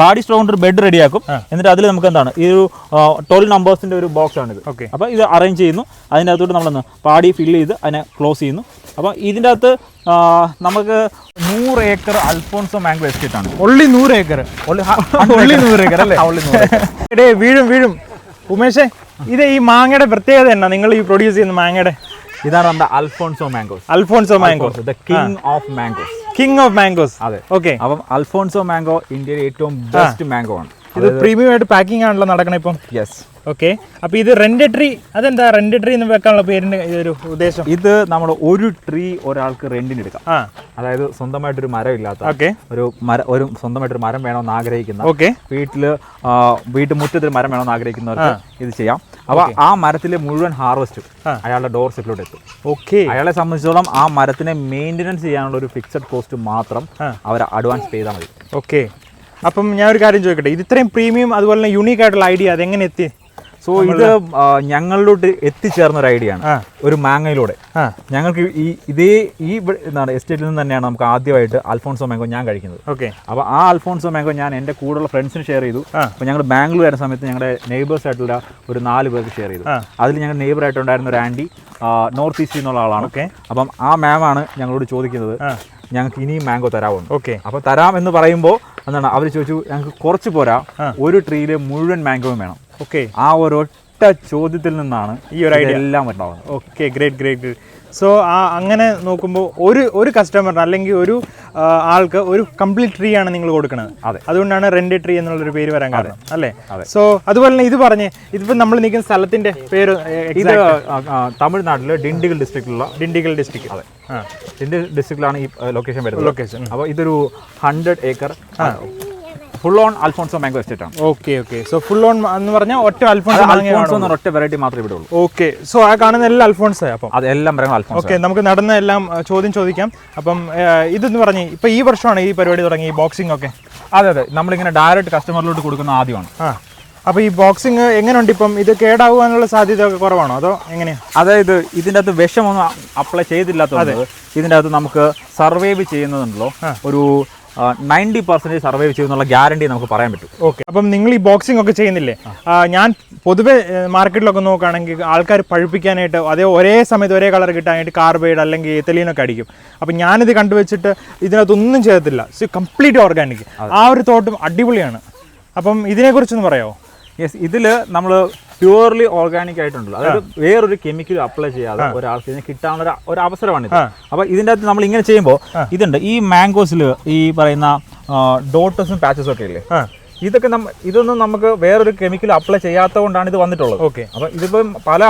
പാടി കൊണ്ട് ഒരു ബെഡ് റെഡിയാക്കും എന്നിട്ട് അതിൽ നമുക്ക് എന്താണ് ഈ ഒരു ട്വൽവ് നമ്പേഴ്സിന്റെ ഒരു ബോക്സ് ആണ് ഇത്. അപ്പോൾ ഇത് അറേഞ്ച് ചെയ്യുന്നു. അതിന്റെ അകത്തോട്ട് നമ്മൾ പാടി ഫിൽ ചെയ്ത് അതിനെ ക്ലോസ് ചെയ്യുന്നു. അപ്പോൾ ഇതിന്റെ അകത്ത് നമുക്ക് നൂറ് ഏക്കർ അൽഫോൺസോ മാംഗോ എസ്റ്റേറ്റ് ആണ്. ഒള്ളി നൂറ് ഏക്കർ ഒള്ളി നൂറ് ഏക്കർ അല്ലേ? വീഴും വീഴും. ഉമേഷേ ഇത് ഈ മാങ്ങയുടെ പ്രത്യേകത എന്നാ? നിങ്ങൾ ഈ പ്രൊഡ്യൂസ് ചെയ്യുന്ന മാങ്ങയുടെ? ഇതാണ് നമ്മുടെ Alphonso mangoes. Alphonso mangoes the king of mangoes king of mangoes അതെ. ഓക്കെ അപ്പം അൽഫോൺസോ മാംഗോ ഇന്ത്യയിലെ ഏറ്റവും ബെസ്റ്റ് മാംഗോ ആണ്. ഇത് പ്രീമിയം ആയിട്ട് പാക്കിംഗ് ആണല്ലോ നടക്കണം ഇപ്പം? യെസ് ഓക്കെ അപ്പൊ ഇത് റെന്റ് ട്രീ അതെന്താ റെന്റ് ട്രീ എന്ന് വെക്കാനുള്ള പേരിന്റെ ഒരു ഉദ്ദേശം? ഇത് നമ്മൾ ഒരു ട്രീ ഒരാൾക്ക് റെന്റിന് എടുക്കാം. അതായത് സ്വന്തമായിട്ടൊരു മരം ഇല്ലാത്ത ഓക്കെ ഒരു മര ഒരു സ്വന്തമായിട്ടൊരു മരം വേണമെന്ന് ആഗ്രഹിക്കുന്ന ഓക്കെ വീട്ടിൽ വീട്ടുമുറ്റത്തിൽ മരം വേണമെന്ന് ആഗ്രഹിക്കുന്നവർക്ക് ഇത് ചെയ്യാം. അപ്പൊ ആ മരത്തിലെ മുഴുവൻ ഹാർവസ്റ്റും അയാളുടെ ഡോർ സെറ്റിലോട്ട് എത്തും. ഓക്കെ അയാളെ സംബന്ധിച്ചിടത്തോളം ആ മരത്തിനെ മെയിന്റനൻസ് ചെയ്യാനുള്ള ഒരു ഫിക്സഡ് കോസ്റ്റ് മാത്രം അവർ അഡ്വാൻസ് ചെയ്താൽ മതി. ഓക്കെ അപ്പം ഞാൻ ഒരു കാര്യം ചോദിക്കട്ടെ? ഇത് ഇത്രയും പ്രീമിയം അതുപോലെ തന്നെ യുണീക്ക് ആയിട്ടുള്ള ഐഡിയ അതെങ്ങനെ എത്തി? സോ ഇത് ഞങ്ങളിലോട്ട് എത്തിച്ചേർന്ന ഒരു ഐഡിയ ആണ് ഒരു മാങ്ങയിലൂടെ. ഞങ്ങൾക്ക് ഈ ഇതേ ഈ എന്താണ് എസ്റ്റേറ്റിൽ നിന്ന് തന്നെയാണ് നമുക്ക് ആദ്യമായിട്ട് അൽഫോൺസോ മാംഗോ ഞാൻ കഴിക്കുന്നത്. ഓക്കെ. അപ്പോൾ ആ അൽഫോൺസോ മാംഗോ ഞാൻ എന്റെ കൂടെയുള്ള ഫ്രണ്ട്സിന് ഷെയർ ചെയ്തു. അപ്പൊ അപ്പോൾ ഞങ്ങൾ ബാംഗ്ലൂർ വരുന്ന സമയത്ത് ഞങ്ങളുടെ നെയ്ബേഴ്സ് ആയിട്ടുള്ള ഒരു നാല് പേർക്ക് ഷെയർ ചെയ്തു. അതിൽ ഞങ്ങൾ നെയ്ബർ ആയിട്ടുണ്ടായിരുന്ന ഒരു ആന്റി നോർത്ത് ഈസ്റ്റിൽ നിന്നുള്ള ആളാണ്. ഓക്കെ. അപ്പം ആ മാമാണ് ഞങ്ങളോട് ചോദിക്കുന്നത്. ഞങ്ങൾക്ക് ഇനിയും മാംഗോ തരാമോ ഓക്കെ. അപ്പോൾ തരാം എന്ന് പറയുമ്പോൾ എന്താണ് അവർ ചോദിച്ചു ഞങ്ങൾക്ക് കുറച്ച് പോരാ. ഒരു ട്രീയിലെ മുഴുവൻ മാംഗോയും വേണം. ഓക്കെ. ആ ഒരൊറ്റ ചോദ്യത്തിൽ നിന്നാണ് ഈ ഒരു ഐഡിയ. എല്ലാം ഉണ്ടാവുന്നത്. Okay great great great. So ആ അങ്ങനെ നോക്കുമ്പോൾ ഒരു ഒരു കസ്റ്റമറിന് അല്ലെങ്കിൽ ഒരു ആൾക്ക് ഒരു കംപ്ലീറ്റ് ട്രീ ആണ് നിങ്ങൾ കൊടുക്കുന്നത് അതെ. അതുകൊണ്ടാണ് റെന്റ് ട്രീ എന്നുള്ളൊരു പേര് വരാൻ കാരണം അല്ലേ? സോ അതുപോലെ തന്നെ ഇത് പറഞ്ഞ് ഇതിപ്പോൾ നമ്മൾ നിൽക്കുന്ന സ്ഥലത്തിന്റെ പേര് ഇത് തമിഴ്നാട്ടിലെ ഡിണ്ടിഗൽ ഡിസ്ട്രിക്റ്റിലുള്ള ഡിണ്ടിഗൽ ഡിസ്ട്രിക്ട് അതെ. ഡിണ്ടിഗൽ ഡിസ്ട്രിക്റ്റിലാണ് ഈ ലൊക്കേഷൻ വരുന്നത്. ലൊക്കേഷൻ അപ്പോൾ ഇതൊരു hundred acre full on Alphonso mango estate ആണ്. Okay okay so full on എന്ന് പറഞ്ഞാൽ ഒറ്റ അൽഫോൺസ് അൽഫോൺസോ എന്ന് ഒറ്റ വെറൈറ്റി മാത്രമേ ഇവിടെ ഉള്ളൂ ഓക്കെ സോ ആ കാണുന്ന എല്ലാ അൽഫോൺസ് അപ്പം. അതെല്ലാം എല്ലാം പറയുന്നത് അൽഫോൺസോ ഓക്കെ നമുക്ക് നടന്ന എല്ലാം ചോദ്യം ചോദിക്കാം. അപ്പം ഇതെന്ന് പറഞ്ഞ് ഇപ്പൊ ഈ വർഷമാണ് ഈ പരിപാടി തുടങ്ങി ഈ ബോക്സിംഗ് ഒക്കെ? അതെ അതെ. നമ്മളിങ്ങനെ ഡയറക്റ്റ് കസ്റ്റമറിലോട്ട് കൊടുക്കുന്ന ആദ്യമാണ്. ആ. അപ്പോൾ ഈ ബോക്സിങ് എങ്ങനെയുണ്ട് ഇപ്പം? ഇത് കേടാവാനുള്ള സാധ്യത ഒക്കെ കുറവാണോ? അതോ എങ്ങനെയാണ് അതായത് ഇതിന്റെ അകത്ത് വിഷമൊന്നും അപ്ലൈ ചെയ്തില്ലാത്തത് ഇതിന്റെ അകത്ത് നമുക്ക് സർവൈവ് ചെയ്യുന്നതുണ്ടല്ലോ. ഒരു നയന്റി പെർസെന്റേജ് സർവൈവ് ചെയ്യുന്നുള്ള ഗ്യാരണ്ടി നമുക്ക് പറയാൻ പറ്റും. ഓക്കെ. അപ്പം നിങ്ങൾ ഈ ബോക്സിംഗ് ഒക്കെ ചെയ്യുന്നില്ലേ? ഞാൻ പൊതുവെ മാർക്കറ്റിലൊക്കെ നോക്കുകയാണെങ്കിൽ ആൾക്കാർ പഴുപ്പിക്കാനായിട്ട് അതേ ഒരേ സമയത്ത് ഒരേ കളർ കിട്ടാനായിട്ട് കാർബൈഡ് അല്ലെങ്കിൽ തെലീനൊക്കെ അടിക്കും. അപ്പം ഞാനിത് കണ്ടുവച്ചിട്ട് ഇതിനകത്തൊന്നും ചെയ്തിട്ടില്ല കംപ്ലീറ്റ് ഓർഗാനിക് ആ ഒരു തോട്ടും അടിപൊളിയാണ്. അപ്പം ഇതിനെക്കുറിച്ചൊന്ന് പറയാമോ? യെസ് ഇതിൽ നമ്മൾ പ്യൂർലി ഓർഗാനിക് ആയിട്ടുണ്ടല്ലോ. അതായത് വേറൊരു കെമിക്കൽ അപ്ലൈ ചെയ്യാതെ ഒരാൾക്ക് ഇതിന് കിട്ടാനുള്ള ഒരു- അവസരമാണ് അവസരമാണിത്. അപ്പോൾ ഇതിന്റെ അകത്ത് നമ്മൾ ഇങ്ങനെ ചെയ്യുമ്പോൾ ഇതുണ്ട്. ഈ മാംഗോസിൽ ഈ പറയുന്ന ഡോട്ടസും പാച്ചസും ഒക്കെ ഇല്ലേ? ഇതൊക്കെ നമ്മ ഇതൊന്നും നമുക്ക് വേറൊരു കെമിക്കൽ അപ്ലൈ ചെയ്യാത്തത് കൊണ്ടാണ് ഇത് വന്നിട്ടുള്ളത്. ഓക്കെ അപ്പം ഇതിപ്പം പല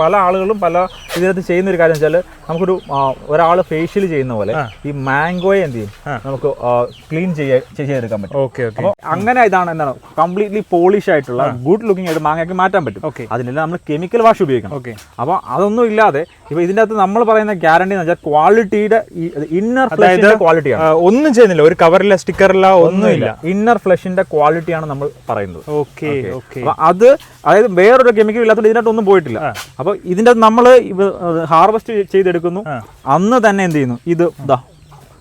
പല ആളുകളും പല ഇതിനകത്ത് ചെയ്യുന്ന ഒരു കാര്യം വെച്ചാൽ നമുക്കൊരു ഒരാൾ ഫേഷ്യൽ ചെയ്യുന്ന പോലെ ഈ മാംഗോയെ എന്ത് ചെയ്യും? നമുക്ക് ക്ലീൻ ചെയ്യാൻ ചെയ്തെടുക്കാൻ പറ്റും. ഓക്കെ അപ്പോൾ അങ്ങനെ ഇതാണ് എന്താണ് കംപ്ലീറ്റ്ലി പോളിഷ് ആയിട്ടുള്ള ഗുഡ് ലുക്കിംഗ് ആയിട്ട് മാങ്ങയ്ക്ക് മാറ്റാൻ പറ്റും. ഓക്കെ അതിനെല്ലാം നമ്മൾ കെമിക്കൽ വാഷ് ഉപയോഗിക്കണം. ഓക്കെ അപ്പോൾ അതൊന്നും ഇല്ലാതെ ഇപ്പോൾ ഇതിന്റെ അകത്ത് നമ്മൾ പറയുന്ന ഗ്യാരണ്ടി എന്ന് വെച്ചാൽ ക്വാളിറ്റിയുടെ ഇന്നർ ഫ്ലഷിന്റെ ക്വാളിറ്റിയാണ് ഒന്നും ചെയ്യുന്നില്ല. ഒരു കവറില്ല സ്റ്റിക്കറില്ല ഒന്നുമില്ല. ഇന്നർ ഫ്ലഷിന്റെ ക്വാളിറ്റിയാണ് നമ്മൾ പറയുന്നത്. ഓക്കെ ഓക്കെ അത് അതായത് വേറൊരു കെമിക്കൽ ഇല്ലാത്തത് ഇതിനകത്ത് ഒന്നും പോയിട്ടില്ല അപ്പൊ ഇതിന്റെ നമ്മൾ ഹാർവെസ്റ്റ് ചെയ്തെടുക്കുന്നു. അന്ന് തന്നെ എന്ത് ചെയ്യുന്നു? ഇത് ഇതാ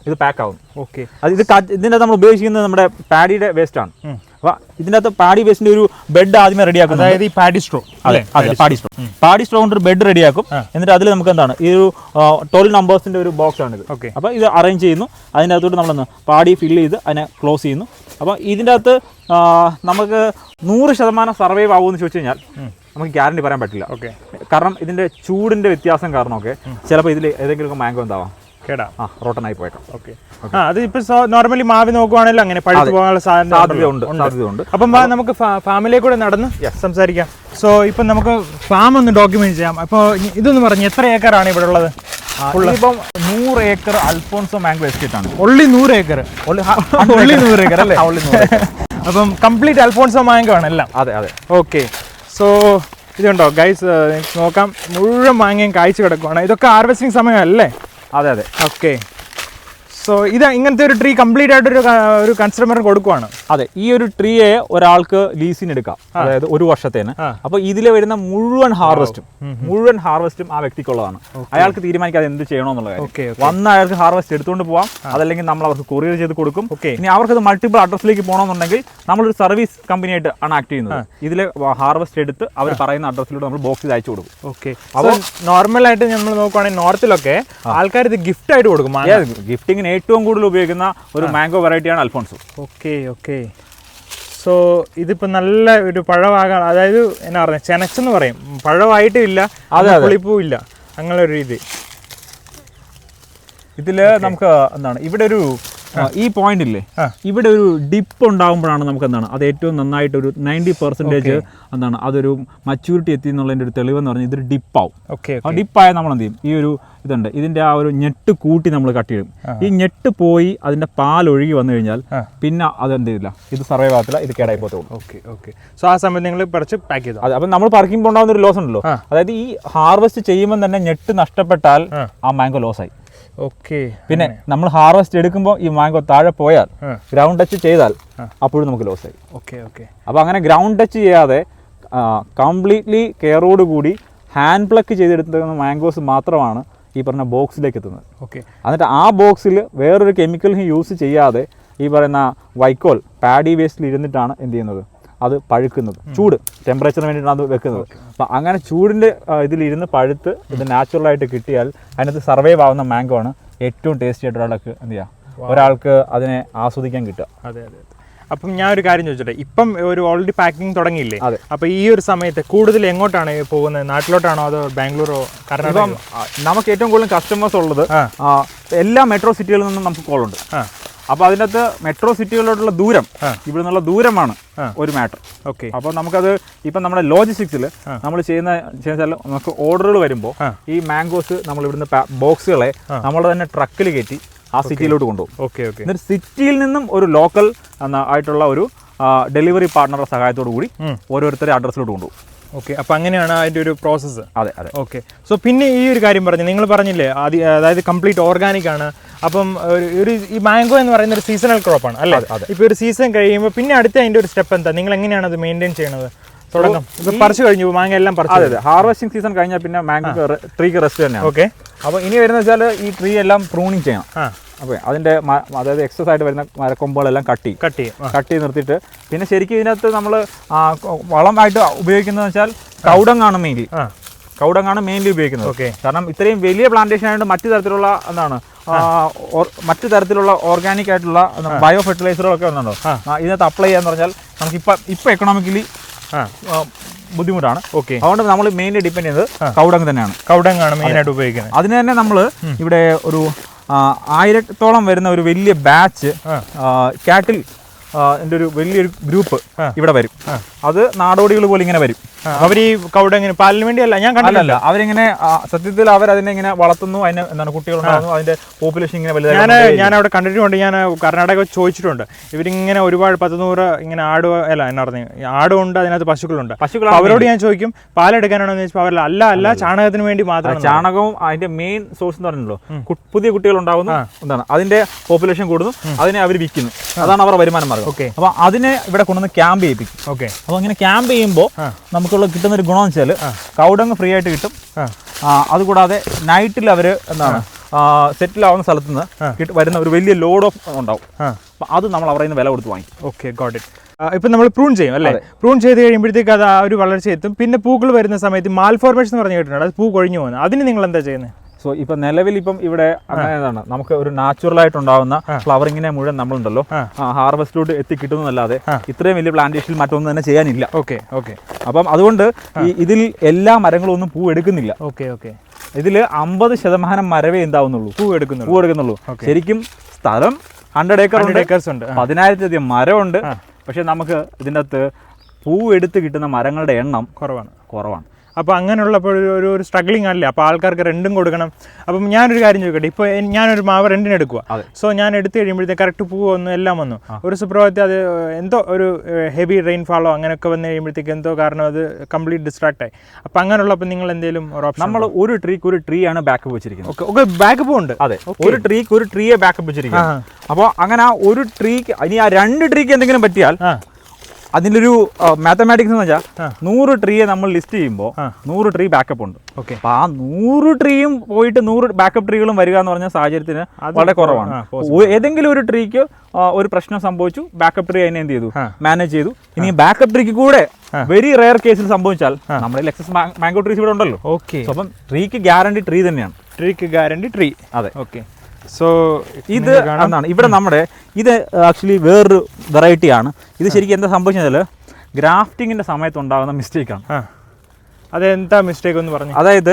ഇത് പാക്ക് ആവുന്നു. ഓക്കെ അത് ഇത് ഇതിന്റെ നമ്മൾ ഉപയോഗിക്കുന്നത് നമ്മുടെ പാഡിയുടെ വേസ്റ്റ് ആണ്. അപ്പൊ ഇതിന്റെ അകത്ത് പാഡി വേസ്റ്റിന്റെ ഒരു ബെഡ് ആദ്യമേ റെഡിയാക്കും അതായത് ഈ പാഡി സ്ട്രോ അതെ അതെ പാഡി സ്ട്രോ പാഡി സ്ട്രോ കൊണ്ട് ഒരു ബെഡ് റെഡിയാക്കും എന്നിട്ട് അതിൽ നമുക്ക് എന്താണ്? ഈ ഒരു ട്വൽവ് നമ്പേഴ്സിന്റെ ഒരു ബോക്സ് ആണ് ഇത്. ഓക്കെ അപ്പോൾ ഇത് അറേഞ്ച് ചെയ്യുന്നു. അതിനകത്തോട്ട് അകത്തോട്ട് നമ്മളൊന്ന് പാടി ഫില്ല് ചെയ്ത് അതിനെ ക്ലോസ് ചെയ്യുന്നു. അപ്പോൾ ഇതിന്റെ അകത്ത് നമുക്ക് നൂറ് ശതമാനം സർവൈവ് ആവുമെന്ന് ചോദിച്ചു കഴിഞ്ഞാൽ നമുക്ക് ഗ്യാരണ്ടി പറയാൻ പറ്റില്ല. ഓക്കെ കാരണം ഇതിന്റെ ചൂടിന്റെ വ്യത്യാസം കാരണമൊക്കെ ചിലപ്പോൾ ഇതിൽ ഏതെങ്കിലും മാംഗോ എന്താവാം കേടാ. ആ റോട്ടനായി പോയേക്കാം. ഓക്കെ. അത് ഇപ്പൊ നോർമലി മാവി നോക്കുവാണെങ്കിൽ അങ്ങനെ പഴുത്തു പോകാനുള്ള സാധ്യത സാധ്യതയുണ്ട് സാധ്യതയുണ്ട്. അപ്പം നമുക്ക് ഫാമിലെ കൂടെ നടന്ന് സംസാരിക്കാം. സോ ഇപ്പം നമുക്ക് ഫാം ഒന്ന് ഡോക്യുമെന്റ് ചെയ്യാം. അപ്പോൾ ഇതൊന്ന് പറഞ്ഞു എത്ര ഏക്കറാണ് ഇവിടെ ഉള്ളത്? ഇപ്പം നൂറ് ഏക്കർ അൽഫോൺസോ മാംഗോ എസ്റ്റേറ്റ് ആണ്. ഒള്ളി നൂറ് ഏക്കർ. ഒള്ളി നൂറ് ഏക്കർ അല്ലേ? നൂറ് അപ്പം കംപ്ലീറ്റ് അൽഫോൺസോ മാംഗോ ആണ് എല്ലാം. അതെ അതെ. ഓക്കെ. സോ ഇതുണ്ടോ? ഗൈസ് നോക്കാം. മുഴുവൻ മാങ്ങയും കായ്ച്ചു കിടക്കുവാണ്. ഇതൊക്കെ ഹാർവെസ്റ്റിംഗ് സമയമല്ലേ? അതെ അതെ. ഓക്കെ. സോ ഇത് ഇങ്ങനത്തെ ഒരു ട്രീ കംപ്ലീറ്റ് ആയിട്ട് ഒരു ഒരു കൺസ്യൂമറിന് കൊടുക്കുവാണ്. അതെ ഈ ഒരു ട്രീയെ ഒരാൾക്ക് ലീസിന് എടുക്കാം. അതായത് ഒരു വർഷത്തേന്. അപ്പൊ ഇതിൽ വരുന്ന മുഴുവൻ ഹാർവെസ്റ്റും മുഴുവൻ ഹാർവെസ്റ്റും ആ വ്യക്തിക്കുള്ളതാണ്. അയാൾക്ക് തീരുമാനിക്കാതെ എന്ത് ചെയ്യണമെന്നുള്ള കാര്യം. ഓക്കെ വന്ന് അയാൾക്ക് ഹാർവെസ്റ്റ് എടുത്തുകൊണ്ട് പോവാം. അതല്ലെങ്കിൽ നമ്മൾ അവർക്ക് കൊറിയർ ചെയ്ത് കൊടുക്കും. ഓക്കെ ഇനി അവർക്ക് മൾട്ടിപ്പിൾ അഡ്രസ്സിലേക്ക് പോകണമെന്നുണ്ടെങ്കിൽ നമ്മളൊരു സർവീസ് കമ്പനിയായിട്ട് ആണ് ആക്ട് ചെയ്യുന്നത്. ഇതിൽ ഹാർവസ്റ്റ് എടുത്ത് അവർ പറയുന്ന അഡ്രസ്സിലൂടെ നമ്മൾ ബോക്സിൽ അയച്ചു കൊടുക്കും. ഓക്കെ അപ്പോൾ നോർമൽ ആയിട്ട് നമ്മൾ നോക്കുവാണെങ്കിൽ നോർത്തിലൊക്കെ ആൾക്കാർ ഇത് ഗിഫ്റ്റ് ആയിട്ട് കൊടുക്കും. ഗിഫ്റ്റിങ്ങിന് ഏറ്റവും കൂടുതൽ ഉപയോഗിക്കുന്ന ഒരു മാംഗോ വെറൈറ്റിയാണ് അൽഫോൺസോ. Okay okay. സോ ഇതിപ്പോൾ നല്ല ഒരു പഴവാകാണ് അതായത് എന്നാ പറയുക ചെനച്ചെന്ന് പറയും. പഴമായിട്ടും ഇല്ല അതെ, അതെ. ഇല്ല. അങ്ങനെ ഒരു രീതി ഇതിൽ നമുക്ക് എന്താണ് ഇവിടെ ഒരു ഈ പോയിന്റ് ഇല്ലേ. ഇവിടെ ഒരു ഡിപ്പ് ഉണ്ടാകുമ്പോഴാണ് നമുക്ക് എന്താണ്? അത് ഏറ്റവും നന്നായിട്ട് ഒരു നയന്റി പെർസെന്റേജ് എന്താണ്? അതൊരു മച്യൂരിറ്റി എത്തി എന്നുള്ളതിന്റെ ഒരു തെളിവെന്ന് പറഞ്ഞാൽ ഇതൊരു ഡിപ്പാവും ആ ഡിപ്പായ നമ്മൾ എന്ത് ചെയ്യും? ഈ ഒരു ഇതുണ്ട്. ഇതിന്റെ ആ ഒരു ഞെട്ട് കൂട്ടി നമ്മൾ കട്ട് ചെയ്യും. ഈ ഞെട്ട് പോയി അതിന്റെ പാൽ ഒഴുകി വന്നു കഴിഞ്ഞാൽ പിന്നെ അത് എന്ത് ചെയ്യില്ല? ഇത് സർവൈവ് ആകത്തില്ല. ഇത് കേടായി പോകത്തുള്ളൂ ഓക്കെ ഓക്കെ സോ ആ സമയത്ത് നിങ്ങൾ പറിച്ച് പാക്ക് ചെയ്തു? അതെ അപ്പം നമ്മൾ പറിക്കുമ്പോൾ ഉണ്ടാകുന്ന ഒരു ലോസ് ഉണ്ടല്ലോ. അതായത് ഈ ഹാർവെസ്റ്റ് ചെയ്യുമ്പോൾ തന്നെ ഞെട്ട് നഷ്ടപ്പെട്ടാൽ ആ. മാംഗോ ലോസ് ആയി. ഓക്കെ പിന്നെ നമ്മൾ ഹാർവെസ്റ്റ് എടുക്കുമ്പോൾ ഈ മാംഗോ താഴെ പോയാൽ ഗ്രൗണ്ട് ടച്ച് ചെയ്താൽ അപ്പോഴും നമുക്ക് ലോസ് ആയി. Okay okay. അപ്പോൾ അങ്ങനെ ഗ്രൗണ്ട് ടച്ച് ചെയ്യാതെ കംപ്ലീറ്റ്ലി കെയറോട് കൂടി ഹാൻഡ് പ്ലക്ക് ചെയ്തെടുത്തുന്ന മാംഗോസ് മാത്രമാണ് ഈ പറഞ്ഞ ബോക്സിലേക്ക് എത്തുന്നത്. ഓക്കെ. എന്നിട്ട് ആ ബോക്സിൽ വേറൊരു കെമിക്കൽ യൂസ് ചെയ്യാതെ ഈ പറയുന്ന വൈക്കോൽ പാഡി വേസ്റ്റിൽ ഇരുന്നിട്ടാണ് എന്ത് ചെയ്യുന്നത്? അത് പഴുക്കുന്നത്. ചൂട്. ടെമ്പറേച്ചറിന് വേണ്ടിയിട്ടാണ് അത് വെക്കുന്നത്. അപ്പം അങ്ങനെ ചൂടിന്റെ ഇതിലിരുന്ന് പഴുത്ത് ഇത് നാച്ചുറലായിട്ട് കിട്ടിയാൽ അതിനകത്ത് സർവൈവ് ആവുന്ന മാംഗോ ആണ് ഏറ്റവും ടേസ്റ്റി ആയിട്ട് ഒരാൾക്ക് എന്ത് ചെയ്യുക ഒരാൾക്ക് അതിനെ ആസ്വദിക്കാൻ കിട്ടുക. അതെ അതെ. അപ്പം ഞാൻ ഒരു കാര്യം ചോദിച്ചോട്ടെ? ഇപ്പം ഒരു ഓൾറെഡി പാക്കിംഗ് തുടങ്ങിയില്ലേ? അതെ. അപ്പം ഈ ഒരു സമയത്ത് കൂടുതൽ എങ്ങോട്ടാണ് പോകുന്നത്? നാട്ടിലോട്ടാണോ അതോ ബാംഗ്ലൂരോ കർണാടക ഇപ്പം നമുക്ക് ഏറ്റവും കൂടുതൽ കസ്റ്റമേഴ്സ് ഉള്ളത് എല്ലാ മെട്രോ സിറ്റികളിൽ നിന്നും നമുക്ക് കോളുണ്ട് അപ്പോൾ അതിനകത്ത് മെട്രോ സിറ്റികളിലോട്ടുള്ള ദൂരം ഇവിടെ നിന്നുള്ള ദൂരമാണ് ഒരു മാറ്റർ ഓക്കെ അപ്പോൾ നമുക്കത് ഇപ്പം നമ്മുടെ ലോജിസ്റ്റിക്സിൽ നമ്മൾ ചെയ്യുന്ന നമുക്ക് ഓർഡറുകൾ വരുമ്പോൾ ഈ മാംഗോസ് നമ്മൾ ഇവിടുന്ന് ബോക്സുകളെ നമ്മൾ തന്നെ ട്രക്കിൽ കയറ്റി ആ സിറ്റിയിലോട്ട് കൊണ്ടുപോകും. ഓക്കെ ഓക്കെ എന്നിട്ട് സിറ്റിയിൽ നിന്നും ഒരു ലോക്കൽ ആയിട്ടുള്ള ഒരു ഡെലിവറി പാർട്ണറുടെ സഹായത്തോടു കൂടി. ഓരോരുത്തരെ അഡ്രസ്സിലോട്ട് കൊണ്ടുപോകും. ഓക്കെ അപ്പം അങ്ങനെയാണ് അതിന്റെ ഒരു പ്രോസസ്സ് അതെ അതെ. ഓക്കെ സോ പിന്നെ ഈ ഒരു കാര്യം പറഞ്ഞു നിങ്ങൾ പറഞ്ഞില്ലേ ആദ്യം അതായത് കംപ്ലീറ്റ് ഓർഗാനിക് ആണ്. അപ്പം ഒരു ഒരു ഈ മാംഗോ എന്ന് പറയുന്ന ഒരു സീസണൽ ക്രോപ്പാണ് അല്ലേ. ഇപ്പോൾ ഒരു സീസൺ കഴിയുമ്പോൾ പിന്നെ അടുത്ത അതിന്റെ ഒരു സ്റ്റെപ്പ് എന്താ? നിങ്ങൾ എങ്ങനെയാണ് അത് മെയിന്റെയിൻ ചെയ്യണത്? തുടക്കം. പറിച്ചു കഴിഞ്ഞു മാങ്ങ എല്ലാം പറിച്ചു അതെ ഹാർവെസ്റ്റിംഗ് സീസൺ കഴിഞ്ഞാൽ പിന്നെ മാംഗോ ട്രീക്ക് റെസ്റ്റ് തന്നെയാണ്. ഓക്കെ. അപ്പോൾ ഇനി വരുന്ന വെച്ചാൽ ഈ ട്രീ എല്ലാം പ്രൂണിങ് ചെയ്യണം. അപ്പോൾ അതിന്റെ അതായത് എക്സസ് ആയിട്ട് വരുന്ന മരക്കൊമ്പുകളെല്ലാം കട്ട് ചെയ്യും. കട്ട് ചെയ്യും കട്ട് ചെയ്ത് നിർത്തിയിട്ട് പിന്നെ ശരിക്കും ഇതിനകത്ത് നമ്മൾ വളമായിട്ട് ഉപയോഗിക്കുന്നത് വെച്ചാൽ കൗഡങ്ങാണ് മെയിൻലി കൗഡങ്ങാണ് മെയിൻലി ഉപയോഗിക്കുന്നത്. ഓക്കെ കാരണം ഇത്രയും വലിയ പ്ലാന്റേഷൻ ആയതുകൊണ്ട് മറ്റു തരത്തിലുള്ള എന്താണ് മറ്റു തരത്തിലുള്ള ഓർഗാനിക് ആയിട്ടുള്ള ബയോ ഫെർട്ടിലൈസറുകളൊക്കെ വന്നുണ്ടോ. ഇതിനകത്ത് അപ്ലൈ ചെയ്യാന്ന് പറഞ്ഞാൽ നമുക്ക് ഇപ്പം ഇപ്പം എക്കണോമിക്കലി ബുദ്ധിമുട്ടാണ്. ഓക്കെ അതുകൊണ്ട് നമ്മൾ മെയിൻലി ഡിപ്പെൻഡ് ചെയ്യുന്നത് കൗഡങ് തന്നെയാണ്. കൗഡങ്ങാണ് മെയിനായിട്ട് ഉപയോഗിക്കുന്നത്. അതിന് തന്നെ നമ്മൾ ഇവിടെ ഒരു ആയിരത്തോളം വരുന്ന ഒരു വലിയ ബാച്ച് കാറ്റിൽ എന്റെ ഒരു വലിയൊരു ഗ്രൂപ്പ് ഇവിടെ വരും. അത് നാടോടികൾ പോലെ ഇങ്ങനെ വരും. അവർ ഈ കൗഡങ്ങിന് പാലിന് വേണ്ടിയല്ല ഞാൻ കണ്ടില്ല അവരിങ്ങനെ സത്യത്തിൽ അവർ അതിനെ ഇങ്ങനെ വളർത്തുന്നു അതിന് എന്താണ് കുട്ടികളുണ്ടാകുന്നു അതിന്റെ പോപ്പുലേഷൻ ഇങ്ങനെ ഞാൻ വലുതായി ഞാൻ അവിടെ കണ്ടിട്ടുണ്ട് ഞാൻ കർണാടക ചോദിച്ചിട്ടുണ്ട്. ഇവരിങ്ങനെ ഒരുപാട് പത്ത് നൂറ് ഇങ്ങനെ ആട് അല്ല എന്നാ പറഞ്ഞു ആടുണ്ട് അതിനകത്ത് പശുക്കളുണ്ട്. പശുക്കൾ അവരോട് ഞാൻ ചോദിക്കും പാലെടുക്കാനാണോ എന്ന് ചോദിച്ചപ്പോൾ അവരല്ല അല്ല അല്ല ചാണകത്തിന് വേണ്ടി മാത്രമാണ്. ചാണകവും അതിന്റെ മെയിൻ സോഴ്സ് എന്ന് പറഞ്ഞല്ലോ പുതിയ കുട്ടികൾ ഉണ്ടാകുന്നു എന്താണ് അതിന്റെ പോപ്പുലേഷൻ കൂടുന്നു അതിനെ അവർ വിൽക്കുന്നു. അതാണ് അവരുടെ വരുമാനം മാർഗം. ഓക്കെ. അപ്പൊ അതിനെ ഇവിടെ കൊണ്ടുവന്ന് ക്യാമ്പ് ചെയ്യിപ്പിക്കും. ഓക്കെ. അപ്പോൾ ഇങ്ങനെ ക്യാമ്പ് ചെയ്യുമ്പോൾ നമുക്കുള്ള കിട്ടുന്ന ഒരു ഗുണം വെച്ചാൽ കൗഡങ് ഫ്രീ ആയിട്ട് കിട്ടും. അതുകൂടാതെ നൈറ്റിൽ അവർ എന്താണ് സെറ്റിൽ ആവുന്ന സ്ഥലത്ത് നിന്ന് കിട്ടി വരുന്ന ഒരു വലിയ ലോഡ് ഓഫ് ഉണ്ടാവും. അപ്പം അത് നമ്മൾ അവരുടെ നിന്ന് വില കൊടുത്ത് വാങ്ങിക്കും ഓക്കെ ഗോട്ട് ഇറ്റ് ഇപ്പം നമ്മൾ പ്രൂൺ ചെയ്യും അല്ലേ? പ്രൂൺ ചെയ്ത് കഴിയുമ്പോഴത്തേക്ക് അത് ആ ഒരു വളർച്ച എത്തും പിന്നെ പൂക്കൾ വരുന്ന സമയത്ത് മാൽഫോർമേഷൻ എന്ന് പറഞ്ഞു കേട്ടിട്ടുണ്ട്. അത് പൂ കൊഴിഞ്ഞു പോകുന്നത്. അതിന് നിങ്ങൾ എന്താ ചെയ്യുന്നത്? സോ ഇപ്പം നിലവിൽ ഇപ്പം ഇവിടെ അങ്ങനെയാണ് നമുക്ക് ഒരു നാച്ചുറൽ ആയിട്ട് ഉണ്ടാവുന്ന ഫ്ലവറിങ്ങിനെ മുഴുവൻ നമ്മളുണ്ടല്ലോ. ഹാർവെസ്റ്റിലോട്ട് ഹാർവസ്റ്റിലോട്ട് എത്തി കിട്ടുന്നതല്ലാതെ ഇത്രയും വലിയ പ്ലാന്റേഷനിൽ മറ്റൊന്നും തന്നെ ചെയ്യാനില്ല. Okay okay. അപ്പം അതുകൊണ്ട് ഈ ഇതിൽ എല്ലാ മരങ്ങളും ഒന്നും പൂ എടുക്കുന്നില്ല. Okay okay. ഇതിൽ അമ്പത് ശതമാനം മരവേ എന്താവുന്നുള്ളൂ. പൂ എടുക്കുന്നു പൂ എടുക്കുന്നുള്ളൂ. ശരിക്കും സ്ഥലം ഹൺഡ്രഡ് ഏക്കർ ഏക്കേഴ്സ് ഉണ്ട്. പതിനായിരത്തിലധികം മരമുണ്ട്. പക്ഷെ നമുക്ക് ഇതിന്റെ അകത്ത് പൂ എടുത്ത് കിട്ടുന്ന മരങ്ങളുടെ എണ്ണം കുറവാണ്. കുറവാണ്. അപ്പോൾ അങ്ങനെയുള്ളപ്പോൾ ഒരു ഒരു സ്ട്രഗ്ലിംഗ് അല്ലേ? അപ്പോൾ ആൾക്കാർക്ക് രണ്ടും കൊടുക്കണം. അപ്പം ഞാനൊരു കാര്യം ചോദിക്കട്ടെ. ഇപ്പോൾ ഞാനൊരു മാവ് റെന്റിന് എടുക്കുക സോ ഞാൻ എടുത്തു കഴിയുമ്പോഴത്തേക്ക് കറക്റ്റ് പൂ വന്നു എല്ലാം വന്നു. ഒരു സുപ്രഭാതത്തിൽ അത് എന്തോ ഒരു ഹെവി റെയിൻഫാളോ അങ്ങനെയൊക്കെ വന്നു കഴിയുമ്പോഴത്തേക്ക് എന്തോ കാരണം അത് കംപ്ലീറ്റ് ഡിസ്ട്രാക്ട് ആയി. അപ്പം അങ്ങനെയുള്ളപ്പോൾ നിങ്ങൾ എന്തെങ്കിലും ഒരു ഓപ്ഷൻ നമ്മൾ ഒരു ട്രീക്ക് ഒരു ട്രീ ആണ് ബാക്കപ്പ് വെച്ചിരിക്കുന്നത്. ഓക്കെ ഓക്കെ ബാക്കപ്പ് ഉണ്ട് അതെ. ഒരു ട്രീക്ക് ഒരു ട്രീയെ ബാക്കപ്പ് വെച്ചിരിക്കുന്നത് അപ്പോൾ അങ്ങനെ ആ ഒരു ട്രീക്ക് ഇനി ആ രണ്ട് ട്രീക്ക് എന്തെങ്കിലും പറ്റിയാൽ അതിന്റെ ഒരു മാത്തമാറ്റിക്സ് എന്ന് വെച്ചാൽ നൂറ് ട്രീയെ നമ്മൾ ലിസ്റ്റ് ചെയ്യുമ്പോൾ. നൂറ് ട്രീ ബാക്കപ്പ് ഉണ്ട്. ഓക്കെ. അപ്പൊ ആ നൂറ് ട്രീയും പോയിട്ട് നൂറ് ബാക്കപ്പ് ട്രീകളും വരിക എന്ന് പറഞ്ഞ സാഹചര്യത്തിന് വളരെ കുറവാണ്. ഏതെങ്കിലും ഒരു ട്രീക്ക് ഒരു പ്രശ്നം സംഭവിച്ചു ബാക്കപ്പ് ട്രീ അതിനെ എന്ത് ചെയ്തു? മാനേജ് ചെയ്തു. ഇനി ബാക്കപ്പ് ട്രീക്ക് കൂടെ വെരി റെയർ കേസിൽ സംഭവിച്ചാൽ നമ്മുടെ ലെക്സസ് മാംഗോ ട്രീസ് ഇവിടെ ഉണ്ടല്ലോ. ഓക്കെ. അപ്പം ട്രീക്ക് ഗ്യാരണ്ടി ട്രീ തന്നെയാണ്. ട്രീക്ക് ഗ്യാരണ്ടി ട്രീ അതെ. ഓക്കെ. സോ ഇത് എന്താണ് ഇവിടെ നമ്മുടെ ഇത് ആക്ച്വലി വേറൊരു വെറൈറ്റിയാണ് ഇത് ശരിക്കും എന്താ സംഭവിച്ചാൽ ഗ്രാഫ്റ്റിങ്ങിന്റെ സമയത്ത് ഉണ്ടാകുന്ന മിസ്റ്റേക്കാണ് അതെന്താ മിസ്റ്റേക്ക് എന്ന് പറഞ്ഞു? അതായത്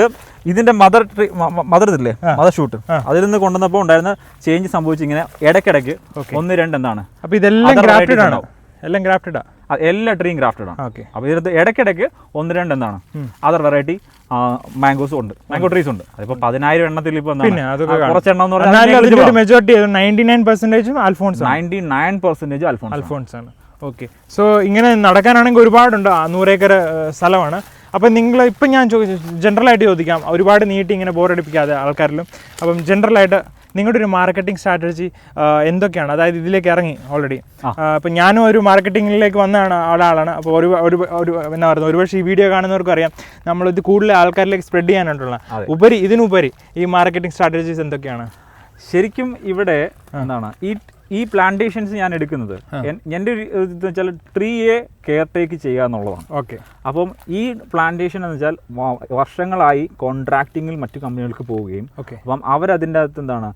ഇതിന്റെ മദർ ട്രീ മദർ ഇതില്ലേ മദർ ഷൂട്ട് അതിൽ നിന്ന് കൊണ്ടുവന്നപ്പോൾ ഉണ്ടായിരുന്ന ചേഞ്ച് സംഭവിച്ചു ഇങ്ങനെ ഇടയ്ക്കിടയ്ക്ക് ഒന്ന് രണ്ട് എന്താണ്? അപ്പോൾ ഇതെല്ലാം ഗ്രാഫ്റ്റഡ് ആണോ? എല്ലാം ഗ്രാഫ്റ്റഡ് എല്ലാ ട്രീയും ഗ്രാഫ്റ്റഡ് ആണ്. ഓക്കെ അപ്പോൾ ഇതിനകത്ത് ഇടയ്ക്കിടയ്ക്ക് ഒന്ന് രണ്ട് എന്താണ്? അതർ വെറൈറ്റി മാംഗോസും ഉണ്ട്. മാംഗോ ട്രീസ് ഉണ്ട്. അതിപ്പോ പതിനായിരം എണ്ണത്തിൽ ഇപ്പൊ പിന്നെ അതൊക്കെ. കുറച്ചെണ്ണം എന്ന് പറഞ്ഞാൽ majority ninety nine പെർസെന്റേജും Alphonse ninety nine percentage Alphonse Alphonse ആണ്. ഓക്കെ സോ ഇങ്ങനെ നടക്കാനാണെങ്കിൽ ഒരുപാടുണ്ട്. നൂറേക്കർ സ്ഥലമാണ്. അപ്പം നിങ്ങൾ ഇപ്പം ഞാൻ ചോദിച്ചു ജനറലായിട്ട് ചോദിക്കാം. ഒരുപാട് നീട്ടി ഇങ്ങനെ ബോറടിപ്പിക്കാതെ ആൾക്കാരിലും. അപ്പം ജനറലായിട്ട് നിങ്ങളുടെ ഒരു മാർക്കറ്റിംഗ് സ്ട്രാറ്റജി എന്തൊക്കെയാണ്? അതായത് ഇതിലേക്ക് ഇറങ്ങി ഓൾറെഡി അപ്പം ഞാനും ഒരു മാർക്കറ്റിങ്ങിലേക്ക് വന്നതാണ് ഒരാളാണ്. അപ്പോൾ ഒരു ഒരു ഒരു എന്നാ പറയുന്നത് ഒരുപക്ഷെ ഈ വീഡിയോ കാണുന്നവർക്കും അറിയാം. നമ്മളിത് കൂടുതൽ ആൾക്കാരിലേക്ക് സ്പ്രെഡ് ചെയ്യാനായിട്ടുള്ള. ഉപരി ഇതിനുപരി ഈ മാർക്കറ്റിംഗ് സ്ട്രാറ്റജീസ് എന്തൊക്കെയാണ്? ശരിക്കും ഇവിടെ എന്താണ് ഈ ഈ പ്ലാന്റേഷൻസ് ഞാൻ എടുക്കുന്നത് എന്റെ ഒരു ഇത് വെച്ചാൽ ട്രീയെ കെയർ ടേക്ക് ചെയ്യുക എന്നുള്ളതാണ്. ഓക്കെ. അപ്പം ഈ പ്ലാന്റേഷൻ എന്ന് വെച്ചാൽ വർഷങ്ങളായി കോൺട്രാക്ടിങ്ങിൽ മറ്റു കമ്പനികൾക്ക് പോവുകയും ഓക്കെ. അപ്പം അവരതിന്റെ അകത്ത് എന്താണ്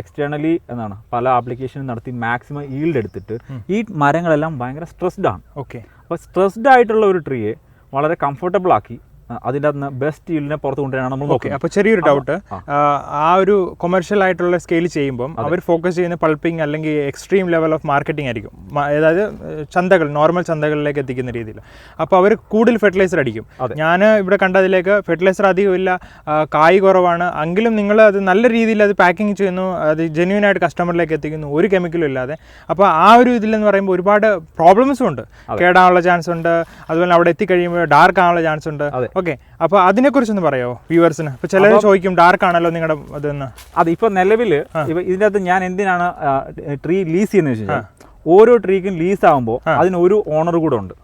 എക്സ്റ്റേണലി എന്താണ് പല ആപ്ലിക്കേഷൻ നടത്തി മാക്സിമം ഈൽഡ് എടുത്തിട്ട് ഈ മരങ്ങളെല്ലാം ഭയങ്കര സ്ട്രെസ്ഡ് ആണ്. ഓക്കെ. അപ്പോൾ സ്ട്രെസ്ഡ് ആയിട്ടുള്ള ഒരു ട്രീയെ വളരെ കംഫർട്ടബിൾ ആക്കി അതിന്റെ അകത്ത് ബെസ്റ്റ് ഈൽഡിനെ പുറത്ത് കൊണ്ടുവരാനാണ് നമ്മൾ ഓക്കെ അപ്പോൾ ചെറിയൊരു ഡൗട്ട് ആ. ഒരു കൊമേഴ്ഷ്യൽ ആയിട്ടുള്ള സ്കെയിൽ ചെയ്യുമ്പോൾ അവർ ഫോക്കസ് ചെയ്യുന്ന പൾപ്പിംഗ് അല്ലെങ്കിൽ എക്സ്ട്രീം ലെവൽ ഓഫ് മാർക്കറ്റിംഗ് ആയിരിക്കും. അതായത് ചന്തകൾ നോർമൽ ചന്തകളിലേക്ക് എത്തിക്കുന്ന രീതിയിൽ. അപ്പോൾ അവർ കൂടുതൽ ഫെർട്ടിലൈസർ അടിക്കും. ഞാൻ ഇവിടെ കണ്ടതിലേക്ക് ഫെർട്ടിലൈസർ അധികമില്ല കായ് കുറവാണ്. എങ്കിലും നിങ്ങൾ അത് നല്ല രീതിയിൽ അത് പാക്കിംഗ് ചെയ്യുന്നു അത് ജെന്യൂൻ ആയിട്ട് കസ്റ്റമറിലേക്ക് എത്തിക്കുന്നു ഒരു കെമിക്കലും ഇല്ലാതെ. അപ്പോൾ ആ ഒരു ഇതിലെന്ന് പറയുമ്പോൾ ഒരുപാട് പ്രോബ്ലംസും ഉണ്ട്. കേടാനുള്ള ചാൻസ് ഉണ്ട്. അതുപോലെ അവിടെ എത്തിക്കഴിയുമ്പോൾ ഡാർക്ക് ആവാനുള്ള ചാൻസ് ഉണ്ട്. ഓക്കെ അപ്പോൾ അതിനെക്കുറിച്ചൊന്ന് പറയാമോ വ്യൂവേഴ്സിന്? ഇപ്പോൾ ചിലർ ചോദിക്കും ഡാർക്ക് ആണല്ലോ നിങ്ങളുടെ അതെന്ന് അത് ഇപ്പൊ നിലവിൽ ഇതിന്റെ അകത്ത് ഞാൻ എന്തിനാണ് ട്രീ ലീസ് ചെയ്യുന്നത് വെച്ചാൽ ഓരോ ട്രീക്കും ലീസ് ആകുമ്പോൾ അതിന് ഒരു ഓണർ കൂടെ ഉണ്ട്.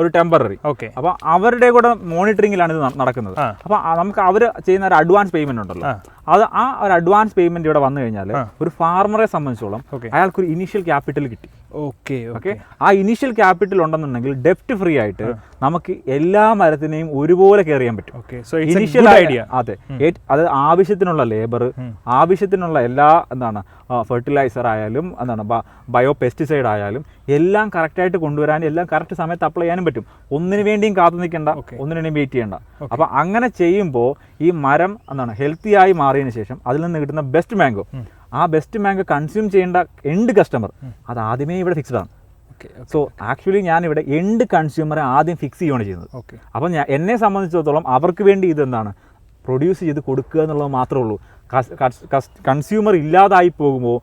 ഒരു ടെമ്പററി ഓക്കെ. അപ്പൊ അവരുടെ കൂടെ മോണിറ്ററിംഗിലാണ് ഇത് നടക്കുന്നത്. അപ്പോൾ അപ്പൊ നമുക്ക് അവർ ചെയ്യുന്ന ഒരു അഡ്വാൻസ് പേയ്മെന്റ് ഉണ്ടല്ലോ. അത് ആ ഒരു അഡ്വാൻസ് പേയ്മെന്റ് ഇവിടെ വന്നു കഴിഞ്ഞാൽ ഒരു ഫാർമറെ സംബന്ധിച്ചോളം അയാൾക്ക് ഒരു ഇനീഷ്യൽ ക്യാപിറ്റൽ കിട്ടി. Okay okay? ആ ഇനീഷ്യൽ ക്യാപിറ്റൽ ഉണ്ടെന്നുണ്ടെങ്കിൽ ഡെപ്റ്റ് ഫ്രീ ആയിട്ട് നമുക്ക് എല്ലാ മരത്തിനെയും ഒരുപോലെ കെയർ ചെയ്യാൻ പറ്റും. ഇനീഷ്യൽ ഐഡിയ അതെ. അത് ആവശ്യത്തിനുള്ള ലേബർ ആവശ്യത്തിനുള്ള എല്ലാ എന്താണ് ഫെർട്ടിലൈസർ ആയാലും എന്താണ് ബയോ പെസ്റ്റിസൈഡ് ആയാലും എല്ലാം കറക്റ്റായിട്ട് കൊണ്ടുവരാനും എല്ലാം കറക്റ്റ് സമയത്ത് അപ്ലൈ ചെയ്യാനും പറ്റും. ഒന്നിനു വേണ്ടിയും കാത്തു നിൽക്കേണ്ട ഒന്നിനു വേണ്ടിയും വെയിറ്റ് ചെയ്യേണ്ട. അപ്പൊ അങ്ങനെ ചെയ്യുമ്പോൾ ഈ മരം എന്താണ് ഹെൽത്തി ആയി മാറിയതിനു ശേഷം അതിൽ നിന്ന് കിട്ടുന്ന ബെസ്റ്റ് മാംഗോ ആ ബെസ്റ്റ് മാങ്ക് കൺസ്യൂം ചെയ്യേണ്ട എൻഡ് കസ്റ്റമർ അത് ആദ്യമേ ഇവിടെ ഫിക്സ്ഡ് ആണ്. ഓക്കെ സോ ആക്ച്വലി ഞാൻ ഇവിടെ എൻഡ് കൺസ്യൂമറെ ആദ്യം ഫിക്സ് ചെയ്യുകയാണ് ചെയ്യുന്നത്. അപ്പം ഞാൻ എന്നെ സംബന്ധിച്ചിടത്തോളം അവർക്ക് വേണ്ടി ഇതെന്താണ് പ്രൊഡ്യൂസ് ചെയ്ത് കൊടുക്കുക എന്നുള്ളത് മാത്രമേ ഉള്ളൂ. കൺസ്യൂമർ ഇല്ലാതായി പോകുമോ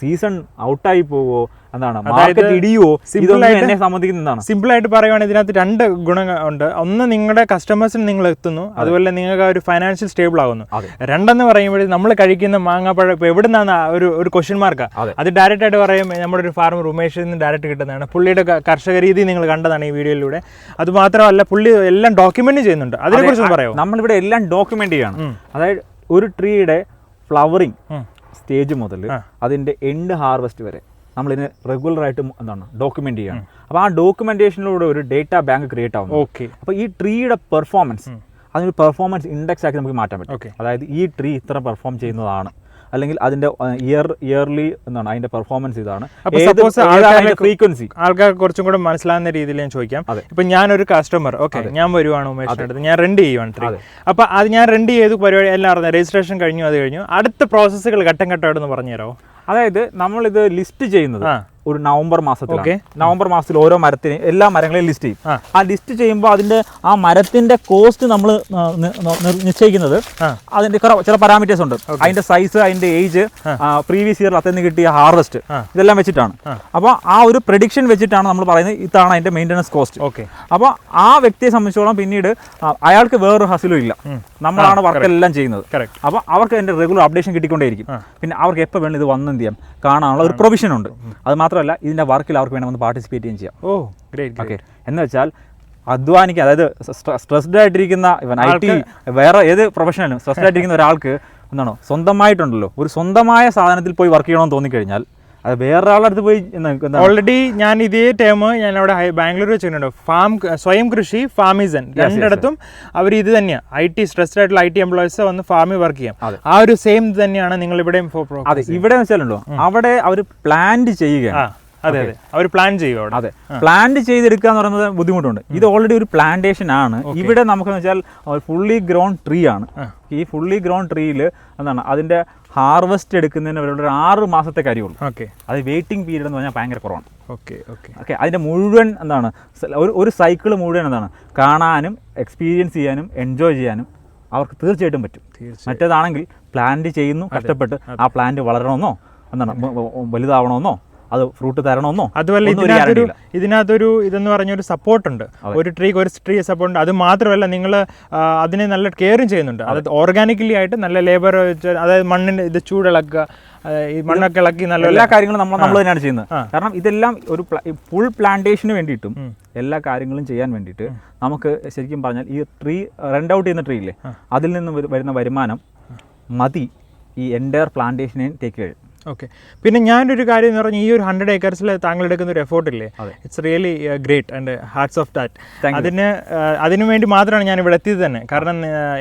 സീസൺ ഔട്ടായി പോവോ എന്താണ് മാർക്കറ്റ് ഇടിയോ simple ഇതൊന്നും ആയിട്ട് എന്നെ സംബന്ധിക്കുന്ന സിമ്പിൾ ആയിട്ട് പറയുകയാണെങ്കിൽ ഇതിനകത്ത് രണ്ട് ഗുണങ്ങൾ ഉണ്ട്. ഒന്ന് നിങ്ങളുടെ കസ്റ്റമേഴ്സിന് നിങ്ങൾ എത്തുന്നു. അതുപോലെ നിങ്ങൾക്ക് ഒരു ഫൈനാൻഷ്യൽ സ്റ്റേബിൾ ആകുന്നു. രണ്ടെന്ന് പറയുമ്പോഴേ നമ്മൾ കഴിക്കുന്ന മാങ്ങാപ്പഴം ഇപ്പോൾ എവിടെ നിന്നാണ് ഒരു ഒരു ക്വസ്റ്റ്യൻ മാർക്ക് അത്. ഡയറക്റ്റ് ആയിട്ട് പറയും നമ്മുടെ ഒരു ഫാർമർ ഉമേഷിൽ നിന്ന് ഡയറക്റ്റ് കിട്ടുന്നതാണ്. പുള്ളിയുടെ കർഷക രീതി നിങ്ങൾ കണ്ടതാണ് ഈ വീഡിയോയിലൂടെ. അത് മാത്രമല്ല പുള്ളി എല്ലാം ഡോക്യുമെന്റ് ചെയ്യുന്നുണ്ട്. അതിനെക്കുറിച്ച് പറയാം? നമ്മളിവിടെ എല്ലാം ഡോക്യുമെന്റ് ചെയ്യണം. അതായത് ഒരു ട്രീയുടെ ഫ്ലവറിങ് സ്റ്റേജ് മുതൽ അതിന്റെ എൻഡ് ഹാർവെസ്റ്റ് വരെ. നമ്മളിതിന് റെഗുലർ ആയിട്ട് എന്താണ് ഡോക്യുമെന്റ് ചെയ്യണം. അപ്പോൾ ആ ഡോക്യുമെന്റേഷനിലൂടെ ഒരു ഡേറ്റ ബാങ്ക് ക്രിയേറ്റ് ആവുന്നു. ഓക്കെ അപ്പോൾ ഈ ട്രീയുടെ പെർഫോമൻസ് അതിനൊരു പെർഫോമൻസ് ഇൻഡെക്സ് ആക്കി നമുക്ക് മാറ്റാൻ പറ്റും. അതായത് ഈ ട്രീ ഇത്ര പെർഫോം ചെയ്യുന്നതാണ്. അല്ലെങ്കിൽ അതിന്റെ ഇയർ ഇയർലി എന്താണ് അതിന്റെ പെർഫോമൻസ് ഇതാണ്. ഫ്രീക്വൻസി ആൾക്കാർ കുറച്ചും കൂടെ മനസ്സിലാകുന്ന രീതിയിൽ ഞാൻ ചോദിക്കാം. ഇപ്പൊ ഞാനൊരു കസ്റ്റമർ ഓക്കെ ഞാൻ വരുവാണ് ഉമേഷിന്റെ അടുത്ത്. ഞാൻ റെന്റ് ചെയ്യുവാണ് ട്രീ അപ്പൊ അത് ഞാൻ റെന്റ് ചെയ്ത് പരിപാടി എല്ലാം അറിഞ്ഞു രജിസ്ട്രേഷൻ കഴിഞ്ഞു അത് കഴിഞ്ഞു. അടുത്ത പ്രോസസ്സുകൾ ഘട്ടം ഘട്ടമായിട്ടൊന്ന് പറഞ്ഞുതരാമോ അതായത് നമ്മളിത് ലിസ്റ്റ് ചെയ്യുന്നത് ഒരു നവംബർ മാസത്തിൽ. നവംബർ മാസത്തിൽ ഓരോ മരത്തിന് എല്ലാ മരങ്ങളെയും ലിസ്റ്റ് ചെയ്യും. ആ. ലിസ്റ്റ് ചെയ്യുമ്പോൾ അതിന്റെ ആ മരത്തിന്റെ കോസ്റ്റ് നമ്മൾ നിശ്ചയിക്കുന്നത്. അതിന്റെ ചില പാരാമീറ്റേഴ്സ് ഉണ്ട്. അതിന്റെ സൈസ് അതിന്റെ ഏജ് പ്രീവിയസ് ഇയറിൽ അത്തന്ന് കിട്ടിയ ഹാർവസ്റ്റ് ഇതെല്ലാം വെച്ചിട്ടാണ്. അപ്പോൾ ആ ഒരു പ്രഡിക്ഷൻ വെച്ചിട്ടാണ് നമ്മൾ പറയുന്നത് ഇതാണ് അതിന്റെ മെയിന്റനൻസ് കോസ്റ്റ് ഓക്കെ. അപ്പോൾ ആ വ്യക്തിയെ സംബന്ധിച്ചോളം പിന്നീട് അയാൾക്ക് വേറൊരു ഹസിലും ഇല്ല. നമ്മളാണ് വർക്ക് എല്ലാം ചെയ്യുന്നത്. അപ്പോൾ അവർക്ക് അതിന്റെ റെഗുലർ അപ്ഡേഷൻ കിട്ടിക്കൊണ്ടേയിരിക്കും. പിന്നെ അവർക്ക് എപ്പോൾ വേണം ഇത് വന്നെന്ത് ചെയ്യാം? കാണാനുള്ള ഒരു പ്രൊവിഷൻ ഉണ്ട്. അത് മാത്രമല്ല ഇതിന്റെ വർക്കിൽ അവർക്ക് വേണമെന്ന് പാർട്ടിസിപ്പേറ്റ് ചെയ്യും ചെയ്യാം. ഓ ഗ്രേറ്റ് ഓക്കെ എന്ന് വെച്ചാൽ അധ്വാനിക്കുക അതായത് സ്ട്രെസ്ഡ് ആയിട്ടിരിക്കുന്ന ഇവൻ ഐ ടി വേറെ ഏത് പ്രൊഫഷണലും സ്ട്രെസ്ഡ് ആയിട്ടിരിക്കുന്ന ഒരാൾക്ക് എന്താണോ സ്വന്തമായിട്ടുണ്ടല്ലോ. ഒരു സ്വന്തമായ സാധനത്തിൽ പോയി വർക്ക് ചെയ്യണമെന്ന് തോന്നിക്കഴിഞ്ഞാൽ അത് വേറൊരാളുടെ അടുത്ത് പോയി ഓൾറെഡി ഞാൻ ഇതേ ടേം ഞാൻ അവിടെ ബാംഗ്ലൂർ വെച്ചിട്ടുണ്ട്. ഫാം സ്വയം കൃഷി ഫാമിസൺ. രണ്ടിടത്തും അവർ ഇത് തന്നെയാണ് ഐ ടി സ്ട്രെസ്ഡ് ആയിട്ടുള്ള ഐ ടി എംപ്ലോയീസ് വന്ന് ഫാമിൽ വർക്ക് ചെയ്യാം. ആ ഒരു സെയിം തന്നെയാണ് നിങ്ങൾ ഇവിടെയും അതെ ഇവിടെ വെച്ചാലുണ്ടോ അവിടെ അവർ പ്ലാന്റ് ചെയ്യുക അതെ അതെ. അവർ പ്ലാൻ ചെയ്യും അവിടെ. അതെ. പ്ലാന്റ് ചെയ്തെടുക്കുക എന്ന് പറയുന്നത് ബുദ്ധിമുട്ടുണ്ട്. ഇത് ഓൾറെഡി ഒരു പ്ലാന്റേഷൻ ആണ്. ഇവിടെ നമുക്ക് വെച്ചാൽ ഫുള്ളി ഗ്രോൺ ട്രീ ആണ്. ഈ ഫുള്ളി ഗ്രോൺ ട്രീയിൽ എന്താണ് അതിന്റെ ഹാർവെസ്റ്റ് എടുക്കുന്നതിന് അവരുടെ ഒരു ആറ് മാസത്തെ കാര്യമുള്ളൂ. ഓക്കെ. അത് വെയിറ്റിംഗ് പീരീഡ് എന്ന് പറഞ്ഞാൽ ഭയങ്കര കുറവാണ്. Okay okay. ഓക്കെ അതിന്റെ മുഴുവൻ എന്താണ്? ഒരു ഒരു സൈക്കിൾ മുഴുവൻ എന്താണ്? കാണാനും എക്സ്പീരിയൻസ് ചെയ്യാനും എൻജോയ് ചെയ്യാനും അവർക്ക് തീർച്ചയായിട്ടും പറ്റും. മറ്റേതാണെങ്കിൽ പ്ലാന്റ് ചെയ്യുന്നു കഷ്ടപ്പെട്ട് ആ പ്ലാന്റ് വളരണമെന്നോ എന്താണ് വലുതാവണമെന്നോ അത് ഫ്രൂട്ട് തരണമെന്നോ അതുപോലെ ഇതിനകത്തൊരു. ഇതിനകത്തൊരു ഇതെന്ന് പറഞ്ഞൊരു സപ്പോർട്ട് ഉണ്ട് ഒരു ട്രീക്ക് ഒരു ട്രീ സപ്പോർട്ട് ഉണ്ട്. അത് മാത്രമല്ല നിങ്ങൾ അതിനെ നല്ല കെയറും ചെയ്യുന്നുണ്ട്. അത്. ഓർഗാനിക്കലി ആയിട്ട് നല്ല ലേബർ അതായത് മണ്ണിന് ഇത് ചൂടിളക്കുക ഈ മണ്ണൊക്കെ ഇളക്കി നല്ല എല്ലാ കാര്യങ്ങളും നമ്മൾ നമ്മൾ തന്നെയാണ് ചെയ്യുന്നത്. കാരണം ഇതെല്ലാം ഒരു ഫുൾ പ്ലാന്റേഷന് വേണ്ടിയിട്ടും എല്ലാ കാര്യങ്ങളും ചെയ്യാൻ വേണ്ടിയിട്ട് നമുക്ക് ശരിക്കും പറഞ്ഞാൽ ഈ ട്രീ റെൻഡ് ഔട്ട് ചെയ്യുന്ന ട്രീ ഇല്ലേ? അതിൽ നിന്ന് വരുന്ന വരുമാനം മതി ഈ എന്റയർ പ്ലാന്റേഷനെ ടേക്ക് കഴിയും ഓക്കെ പിന്നെ ഞാനൊരു കാര്യം എന്ന് പറഞ്ഞാൽ ഈ ഒരു ഹൺഡ്രഡ് ഏക്കേഴ്സിൽ താങ്കൾ എടുക്കുന്ന ഒരു എഫോർട്ട് ഇല്ലേ. It's really great and hats of that അതിന് അതിനു വേണ്ടി മാത്രമാണ് ഞാൻ ഇവിടെ എത്തിയത് തന്നെ. കാരണം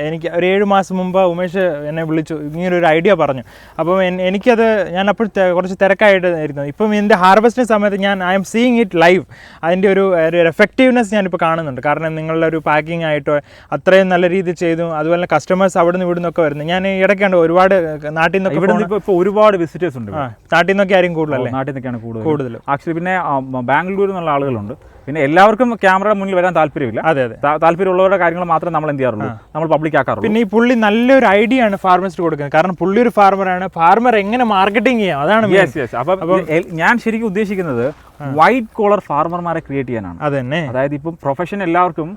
എനിക്ക് ഒരു ഏഴ് മാസം മുമ്പ് ഉമേഷ് എന്നെ വിളിച്ചു ഇങ്ങനെ ഒരു ഐഡിയ പറഞ്ഞു. അപ്പം എനിക്കത് ഞാൻ അപ്പോൾ കുറച്ച് തിരക്കായിട്ടായിരുന്നു. ഇപ്പം എന്റെ ഹാർവസ്റ്റിന്റെ സമയത്ത് ഞാൻ I'm seeing it live അതിന്റെ ഒരു ഒരു എഫക്റ്റീവ്നെസ് ഞാനിപ്പോൾ കാണുന്നുണ്ട്. കാരണം നിങ്ങളുടെ ഒരു പാക്കിംഗ് ആയിട്ടോ അത്രയും നല്ല രീതിയിൽ ചെയ്തു. അതുപോലെ കസ്റ്റമേഴ്സ് അവിടെ നിന്ന് ഇവിടുന്നൊക്കെ വരുന്നു. ഞാൻ ഇടയ്ക്കാണ്ട് ഒരുപാട് നാട്ടിൽ നിന്നൊക്കെ ഇവിടെ നിന്ന് ഇപ്പോൾ ഒരുപാട് വിസിറ്റേഴ്സ് ഉണ്ട് ആ, നാട്ടിൽ നിന്നൊക്കെ ആരും കൂടുതലല്ലേ? നാട്ടിൽ നിന്നൊക്കെയാണ് കൂടുതൽ. കൂടുതൽ ആക്ച്വലി പിന്നെ ബാംഗ്ലൂരിൽ നിന്നുള്ള ആളുകളുണ്ട്. പിന്നെ എല്ലാവർക്കും ക്യാമറയുടെ മുന്നിൽ വരാൻ താല്പര്യമില്ല. അതെ അതെ. താല്പര്യമുള്ളവരുടെ കാര്യങ്ങൾ മാത്രം നമ്മൾ എന്ത് ചെയ്യാറുള്ളൂ? നമ്മൾ പബ്ലിക് ആക്കാറുള്ളൂ. പിന്നെ ഈ പുള്ളി നല്ലൊരു ഐഡിയ ആണ് ഫാർമേഴ്സിന് കൊടുക്കുന്നത്. കാരണം പുള്ളി ഒരു ഫാർമറാണ് ഫാർമർ എങ്ങനെ മാർക്കറ്റിംഗ് ചെയ്യാം? അതാണ് യെസ് യെസ് അപ്പം ഞാൻ ശരിക്കും ഉദ്ദേശിക്കുന്നത് വൈറ്റ് കോളർ ഫാർമർമാരെ ക്രിയേറ്റ് ചെയ്യാനാണ്. അതന്നെ. തന്നെ അതായത് ഇപ്പം പ്രൊഫഷൻ എല്ലാവർക്കും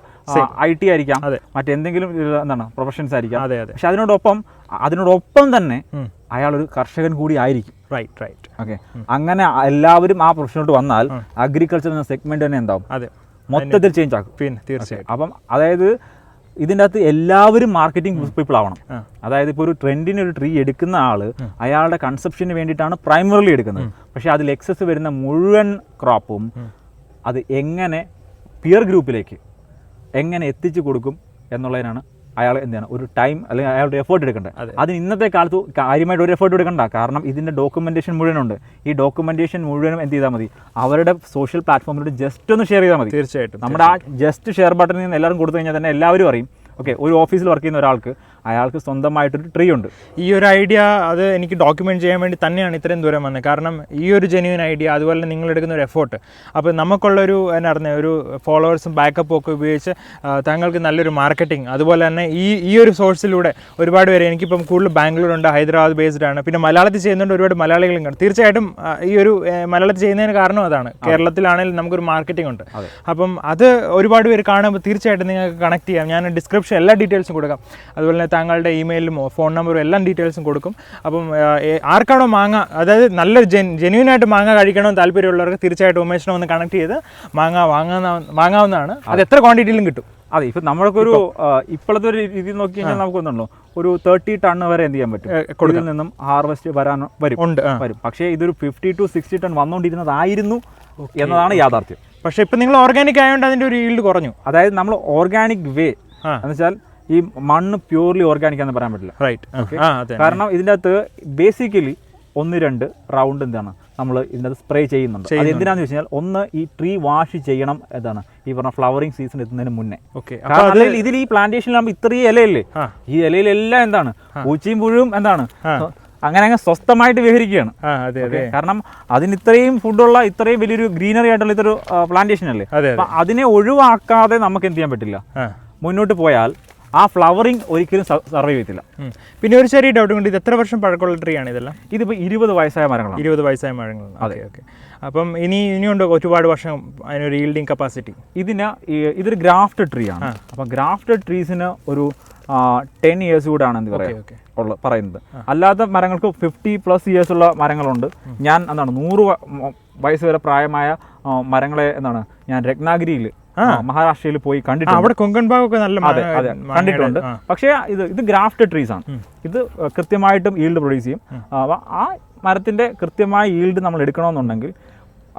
ഐ ടി ആയിരിക്കാം. അതെ. മറ്റെന്തെങ്കിലും എന്താണ് പ്രൊഫഷൻസ് ആയിരിക്കാം. അതെ അതെ. പക്ഷെ അതിനോടൊപ്പം അതിനോടൊപ്പം തന്നെ ഒരു കർഷകൻ കൂടി ആയിരിക്കും. റൈറ്റ് റൈറ്റ് ഓക്കെ അങ്ങനെ എല്ലാവരും ആ പ്രൊഫഷനോട്ട് വന്നാൽ അഗ്രികൾച്ചർ എന്ന സെഗ്മെന്റ് തന്നെ എന്താവും? അതെ. മൊത്തത്തിൽ ചേഞ്ച് ആക്കും. പിന്നെ തീർച്ചയായിട്ടും. അപ്പം അതായത് ഇതിന്റെ അകത്ത് എല്ലാവരും മാർക്കറ്റിംഗ് പീപ്പിൾ ആവണം. അതായത് ഇപ്പോൾ ഒരു ട്രെൻഡിന് ഒരു ട്രീ എടുക്കുന്ന ആൾ അയാളുടെ കൺസെപ്ഷന് വേണ്ടിയിട്ടാണ് പ്രൈമറിലി എടുക്കുന്നത്. പക്ഷേ അതിൽ എക്സസ് വരുന്ന മുഴുവൻ ക്രോപ്പും അത് എങ്ങനെ പിയർ ഗ്രൂപ്പിലേക്ക് എങ്ങനെ എത്തിച്ചു കൊടുക്കും എന്നുള്ളതിനാണ് അയാൾ എന്താണ് ഒരു ടൈം അല്ലെങ്കിൽ അയാളുടെ എഫേർട്ട് എടുക്കേണ്ടത് അതെ. അതിന് ഇന്നത്തെ കാലത്ത് കാര്യമായിട്ട് ഒരു എഫേർട്ട് എടുക്കണ്ട. കാരണം ഇതിന്റെ ഡോക്യുമെന്റേഷൻ മുഴുവനുണ്ട്. ഈ ഡോക്യുമെന്റേഷൻ മുഴുവനും എന്ത് ചെയ്താൽ മതി? അവരുടെ സോഷ്യൽ പ്ലാറ്റ്ഫോമിലൂടെ ജസ്റ്റ് ഒന്ന് ഷെയർ ചെയ്താൽ മതി. തീർച്ചയായിട്ടും നമ്മുടെ ആ ജസ്റ്റ് ഷെയർ ബട്ടണിൽ നിന്ന് എല്ലാവരും കൊടുത്തു കഴിഞ്ഞാൽ തന്നെ എല്ലാവരും അറിയും. ഓക്കെ ഒരു ഓഫീസിൽ വർക്ക് ചെയ്യുന്ന ഒരാൾക്ക് അയാൾക്ക് സ്വന്തമായിട്ടൊരു ട്രീ ഉണ്ട് ഈ ഒരു ഐഡിയ അത് എനിക്ക് ഡോക്യുമെന്റ് ചെയ്യാൻ വേണ്ടി തന്നെയാണ് ഇത്രയും ദൂരം വന്നത്. കാരണം ഈ ഒരു ജെന്യൂൻ ഐഡിയ അതുപോലെ തന്നെ നിങ്ങൾ എടുക്കുന്ന ഒരു എഫോർട്ട് അപ്പോൾ നമുക്കുള്ളൊരു എന്നാ പറഞ്ഞ ഒരു ഫോളോവേഴ്സും ബാക്കപ്പും ഒക്കെ ഉപയോഗിച്ച് താങ്കൾക്ക് നല്ലൊരു മാർക്കറ്റിംഗ് അതുപോലെ തന്നെ ഈ ഈ ഒരു സോഴ്സിലൂടെ ഒരുപാട് പേര് എനിക്കിപ്പം കൂടുതൽ ബാംഗ്ലൂരുണ്ട് ഹൈദരാബാദ് ബേസ്ഡ് ആണ് പിന്നെ മലയാളത്തിൽ ചെയ്യുന്നുണ്ട് ഒരുപാട് മലയാളികളും കാണും തീർച്ചയായിട്ടും ഈ ഒരു മലയാളത്തിൽ ചെയ്യുന്നതിന് കാരണം അതാണ്. കേരളത്തിലാണെങ്കിലും നമുക്കൊരു മാർക്കറ്റിംഗ് ഉണ്ട്. അപ്പം അത് ഒരുപാട് പേര് കാണുമ്പോൾ തീർച്ചയായിട്ടും നിങ്ങൾക്ക് കണക്ട് ചെയ്യാം. ഞാൻ ഡിസ്ക്രിപ്ഷൻ എല്ലാ ഡീറ്റെയിൽസും കൊടുക്കാം. അതുപോലെ തന്നെ താങ്കളുടെ ഇമെയിലും ഫോൺ നമ്പറും എല്ലാം ഡീറ്റെയിൽസും കൊടുക്കും. അപ്പം ആർക്കാണോ മാങ്ങ അതായത് നല്ല ജെൻ ജെന്യൂൻ ആയിട്ട് മാങ്ങ കഴിക്കണമെന്ന് താല്പര്യമുള്ളവർക്ക് തീർച്ചയായിട്ടും ഉമേഷിനെ ഒന്ന് കണക്ട് ചെയ്ത് മാങ്ങ വാങ്ങാവുന്ന വാങ്ങാവുന്നതാണ്. അത് എത്ര ക്വാണ്ടിറ്റിയിലും കിട്ടും. അതെ ഇപ്പം നമ്മൾക്കൊരു ഒരു ഇപ്പോഴത്തെ ഒരു രീതി നോക്കി കഴിഞ്ഞാൽ നമുക്ക് ഒരു തേർട്ടി ടൺ വരെ എന്ത് ചെയ്യാൻ പറ്റും? കൊടുക്കൽ നിന്നും ഹാർവെസ്റ്റ് വരാൻ വരും. ഉണ്ട് വരും. പക്ഷേ ഇതൊരു ഫിഫ്റ്റി ടു സിക്സ്റ്റി ടൺ വന്നുകൊണ്ടിരുന്നതായിരുന്നു എന്നതാണ് യാഥാർത്ഥ്യം. പക്ഷേ ഇപ്പം നിങ്ങൾ ഓർഗാനിക് ആയതുകൊണ്ട് അതിന്റെ ഒരു ഈൽഡ് കുറഞ്ഞു. അതായത് നമ്മൾ ഓർഗാനിക് വേ. എന്ന് വെച്ചാൽ ഈ മണ്ണ് പ്യൂർലി ഓർഗാനിക് എന്ന് പറയാൻ പറ്റില്ല. റൈറ്റ് കാരണം ഇതിന്റെ അകത്ത് ബേസിക്കലി ഒന്ന് രണ്ട് റൗണ്ട് എന്താണ് നമ്മൾ ഇതിന്റെ അകത്ത് സ്പ്രേ ചെയ്യുന്നുണ്ട്. അത് എന്തിനാന്ന് വെച്ച് കഴിഞ്ഞാൽ ഒന്ന് ഈ ട്രീ വാഷ് ചെയ്യണം എന്താണ് ഈ പറഞ്ഞ ഫ്ലവറിങ് സീസൺ എത്തുന്നതിന് മുന്നേ. ഓക്കെ കാരണം ഇതിൽ ഈ പ്ലാന്റേഷനിലാകുമ്പോൾ ഇത്രയും ഇലയല്ലേ. ഈ ഇലയിലെല്ലാം എന്താണ്? പൂച്ചയും പുഴുവും എന്താണ്? അങ്ങനെ അങ്ങ് സ്വസ്ഥമായിട്ട് വിഹരിക്കുകയാണ്. കാരണം അതിന് ഇത്രയും ഫുഡുള്ള ഇത്രയും വലിയൊരു ഗ്രീനറി ആയിട്ടുള്ള ഇതൊരു പ്ലാന്റേഷൻ അല്ലേ? അതിനെ ഒഴിവാക്കാതെ നമുക്ക് എന്ത് ചെയ്യാൻ പറ്റില്ല? മുന്നോട്ട് പോയാൽ ആ ഫ്ലവറിങ് ഒരിക്കലും സർവൈവ് ചെയ്യത്തില്ല. പിന്നെ ഒരു ചെറിയ ഡൗട്ട് കൊണ്ട് ഇത് എത്ര വർഷം പഴക്കമുള്ള ട്രീ ആണ് ഇതെല്ലാം? ഇതിപ്പോൾ ഇരുപത് വയസ്സായ മരങ്ങളാണ്. ഇരുപത് വയസ്സായ മരങ്ങൾ അതെ. ഓക്കെ അപ്പം ഇനി ഇനിയുണ്ട് ഒരുപാട് വർഷം അതിനൊരു ഈൽഡിങ് കപ്പാസിറ്റി ഇതിന് ഇതൊരു ഗ്രാഫ്റ്റഡ് ട്രീ ആണ്. അപ്പം ഗ്രാഫ്റ്റഡ് ട്രീസിന് ഒരു ടെൻ ഇയേഴ്സ് കൂടാണ് എന്ത് പറയാം. ഓക്കെ ഉള്ള പറയുന്നത്. അല്ലാത്ത മരങ്ങൾക്ക് ഫിഫ്റ്റി പ്ലസ് ഇയേഴ്സ് ഉള്ള മരങ്ങളുണ്ട്. ഞാൻ എന്താണ് നൂറ് വയസ്സ് വരെ പ്രായമായ മരങ്ങളെ എന്താണ് ഞാൻ രത്നാഗിരിയിൽ മഹാരാഷ്ട്രയിൽ പോയി കണ്ടിട്ടുണ്ട്. അവിടെ കൊങ്കൺ ഭാഗമൊക്കെ നല്ല അതെ അതെ. കണ്ടിട്ടുണ്ട്. പക്ഷേ ഇത് ഇത് ഗ്രാഫ്റ്റഡ് ട്രീസ് ആണ്. ഇത് കൃത്യമായിട്ടും ഈൽഡ് പ്രൊഡ്യൂസ് ചെയ്യും. ആ മരത്തിന്റെ കൃത്യമായ ഈൽഡ് നമ്മൾ എടുക്കണമെന്നുണ്ടെങ്കിൽ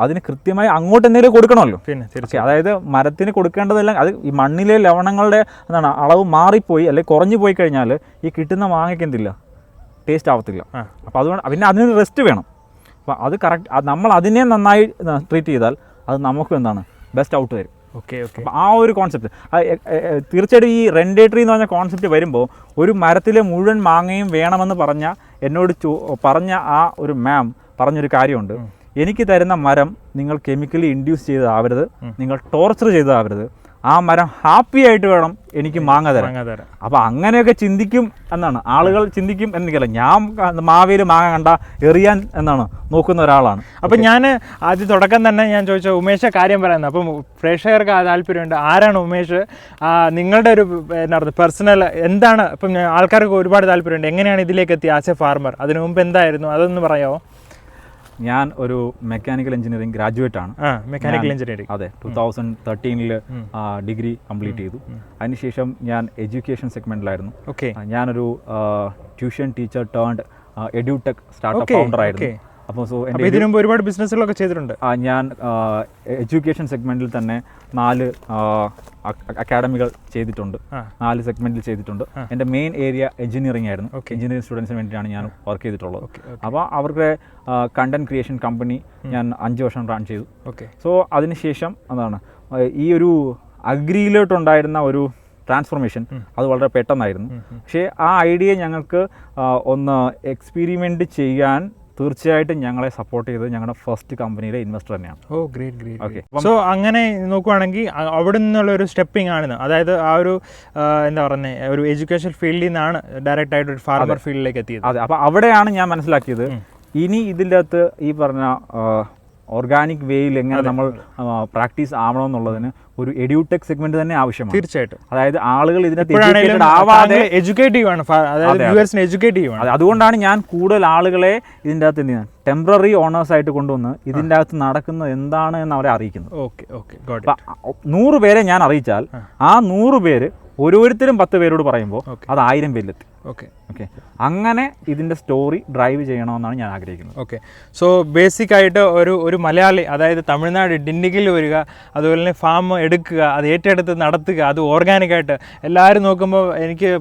അതിന് കൃത്യമായി അങ്ങോട്ട് എന്തെങ്കിലും കൊടുക്കണമല്ലോ. പിന്നെ തീർച്ചയായും അതായത് മരത്തിന് കൊടുക്കേണ്ടതെല്ലാം അത് ഈ മണ്ണിലെ ലവണങ്ങളുടെ എന്താണ് അളവ് മാറിപ്പോയി അല്ലെങ്കിൽ കുറഞ്ഞു പോയി കഴിഞ്ഞാൽ ഈ കിട്ടുന്ന മാങ്ങയ്ക്ക് എന്തില്ല? ടേസ്റ്റ് ആവത്തില്ല. അപ്പോൾ അതുകൊണ്ട് പിന്നെ അതിന് റെസ്റ്റ് വേണം. അപ്പോൾ അത് കറക്റ്റ് നമ്മൾ അതിനെ നന്നായി ട്രീറ്റ് ചെയ്താൽ അത് നമുക്കും എന്താണ് ബെസ്റ്റ് ഔട്ട് വരും ഓക്കെ ഓക്കെ. അപ്പം ആ ഒരു കോൺസെപ്റ്റ് തീർച്ചയായിട്ടും ഈ റെൻഡേറ്ററി എന്ന് പറഞ്ഞ കോൺസെപ്റ്റ് വരുമ്പോൾ ഒരു മരത്തിലെ മുഴുവൻ മാങ്ങയും വേണമെന്ന് പറഞ്ഞ എന്നോട് ചോ പറഞ്ഞ ആ ഒരു മാം പറഞ്ഞൊരു കാര്യമുണ്ട്. എനിക്ക് തരുന്ന മരം നിങ്ങൾ കെമിക്കലി ഇൻഡ്യൂസ് ചെയ്തതാവരുത്. നിങ്ങൾ ടോർച്ചർ ചെയ്തതാവരുത്. ആ മരം ഹാപ്പി ആയിട്ട് വേണം എനിക്ക് മാങ്ങ തരാം അപ്പൊ അങ്ങനെയൊക്കെ ചിന്തിക്കും എന്നാണ്. ആളുകൾ ചിന്തിക്കും എന്നൊക്കെയല്ല ഞാൻ മാവേൽ മാങ്ങ കണ്ട എറിയാൻ എന്നാണ് നോക്കുന്ന ഒരാളാണ്. അപ്പൊ ഞാൻ ആദ്യം തുടക്കം തന്നെ ഞാൻ ചോദിച്ച ഉമേഷ കാര്യം പറയുന്നത്. അപ്പം പ്രേക്ഷകർക്ക് ആ താല്പര്യമുണ്ട്. ആരാണ് ഉമേഷ്? നിങ്ങളുടെ ഒരു എന്നാ പറയുക പേഴ്സണൽ എന്താണ്? ഇപ്പം ആൾക്കാർക്ക് ഒരുപാട് താല്പര്യമുണ്ട്. എങ്ങനെയാണ് ഇതിലേക്ക് എത്തി ആസ് എ ഫാർമർ അതിനു മുമ്പ് എന്തായിരുന്നു? അതൊന്ന് പറയാമോ ഞാൻ ഒരു മെക്കാനിക്കൽ എഞ്ചിനീയറിംഗ് ഗ്രാജുവേറ്റ് ആണ്. മെക്കാനിക്കൽ എഞ്ചിനീയറിംഗ് അതെ ടൂ തൗസൻഡ് തേർട്ടീനിൽ ഡിഗ്രി കംപ്ലീറ്റ് ചെയ്തു. അതിനുശേഷം ഞാൻ എഡ്യൂക്കേഷൻ സെഗ്മെന്റിലായിരുന്നു ഞാനൊരു tuition teacher turned edutech startup founder ആയിരുന്നു. അപ്പോൾ സോ എന്റെ ഇതിനു മുമ്പ് ഒരുപാട് ബിസിനസ്സുകളൊക്കെ ചെയ്തിട്ടുണ്ട്. ആ, ഞാൻ എഡ്യൂക്കേഷൻ സെഗ്മെന്റിൽ തന്നെ നാല് അക്കാഡമികൾ ചെയ്തിട്ടുണ്ട്. നാല് സെഗ്മെന്റിൽ ചെയ്തിട്ടുണ്ട്. എന്റെ മെയിൻ ഏരിയ എഞ്ചിനീയറിംഗ് ആയിരുന്നു. എഞ്ചിനീയറിംഗ് സ്റ്റുഡൻസിന് വേണ്ടിയിട്ടാണ് ഞാൻ വർക്ക് ചെയ്തിട്ടുള്ളത്. അപ്പോൾ അവരുടെ കണ്ടന്റ് ക്രിയേഷൻ കമ്പനി ഞാൻ അഞ്ച് വർഷം റൺ ചെയ്തു. ഓക്കെ. സോ അതിനുശേഷം എന്താണ് ആ, ഈ ഒരു അഗ്രിയിലോട്ടുണ്ടായിരുന്ന ഒരു ട്രാൻസ്ഫോർമേഷൻ അത് വളരെ പെട്ടെന്നായിരുന്നു. പക്ഷേ ആ ഐഡിയ ഞങ്ങൾക്ക് ഒന്ന് എക്സ്പീരിമെന്റ് ചെയ്യാൻ തീർച്ചയായിട്ടും ഞങ്ങളെ സപ്പോർട്ട് ചെയ്തത് ഞങ്ങളുടെ ഫസ്റ്റ് കമ്പനിയിലെ ഇൻവെസ്റ്റർ തന്നെയാണ്. Oh great great okay so അങ്ങനെ നോക്കുവാണെങ്കിൽ അവിടെ നിന്നുള്ള ഒരു സ്റ്റെപ്പിംഗ് ആണ് അതായത് ആ ഒരു എന്താ പറയുന്നത് ഒരു എഡ്യൂക്കേഷൻ ഫീൽഡിൽ നിന്നാണ് ഡയറക്റ്റ് ആയിട്ട് ഒരു ഫാർമർ ഫീൽഡിലേക്ക് എത്തിയത്. അതെ. അപ്പോൾ അവിടെയാണ് ഞാൻ മനസ്സിലാക്കിയത്. ഇനി ഇതിന്റെ അകത്ത് ഈ പറഞ്ഞ ഓർഗാനിക് വേയിൽ എങ്ങനെ നമ്മൾ പ്രാക്ടീസ് ആവണമെന്നുള്ളതിന് ഒരു എഡ്യൂടെക് സെഗ്മെന്റ് തന്നെ ആവശ്യമാണ്. തീർച്ചയായിട്ടും. അതായത് ആളുകൾ ഇതിനകത്ത് എഡ്യൂക്കേറ്റ് ആവാതെ അതായത് വ്യൂവേഴ്സിനെ എഡ്യൂക്കേറ്റീവ് ആണ് അതുകൊണ്ടാണ് ഞാൻ കൂടുതൽ ആളുകളെ ഇതിന്റെ അകത്ത് എന്ത് ചെയ്യുന്നത്? ടെമ്പററി ഓണേഴ്സ് ആയിട്ട് കൊണ്ടുവന്ന് ഇതിന്റെ അകത്ത് നടക്കുന്നത് എന്താണ് എന്ന് അവരെ അറിയിക്കുന്നത് ഓക്കെ ഓക്കെ. നൂറ് പേരെ ഞാൻ അറിയിച്ചാൽ ആ. നൂറ് പേര് ഓരോരുത്തരും പത്ത് പേരോട് പറയുമ്പോൾ അത് ആയിരം പേരിലെത്തി. ഓക്കെ ഓക്കെ അങ്ങനെ ഇതിന്റെ സ്റ്റോറി ഡ്രൈവ് ചെയ്യണമെന്നാണ് ഞാൻ ആഗ്രഹിക്കുന്നത്. ഓക്കെ സോ ബേസിക് ആയിട്ട് ഒരു ഒരു മലയാളി അതായത് തമിഴ്നാട് ഡിണ്ടിഗിൽ വരിക അതുപോലെ തന്നെ ഫാം എടുക്കുക അത് ഏറ്റെടുത്ത് നടത്തുക അത് ഓർഗാനിക്കായിട്ട് എല്ലാവരും നോക്കുമ്പോൾ എനിക്ക്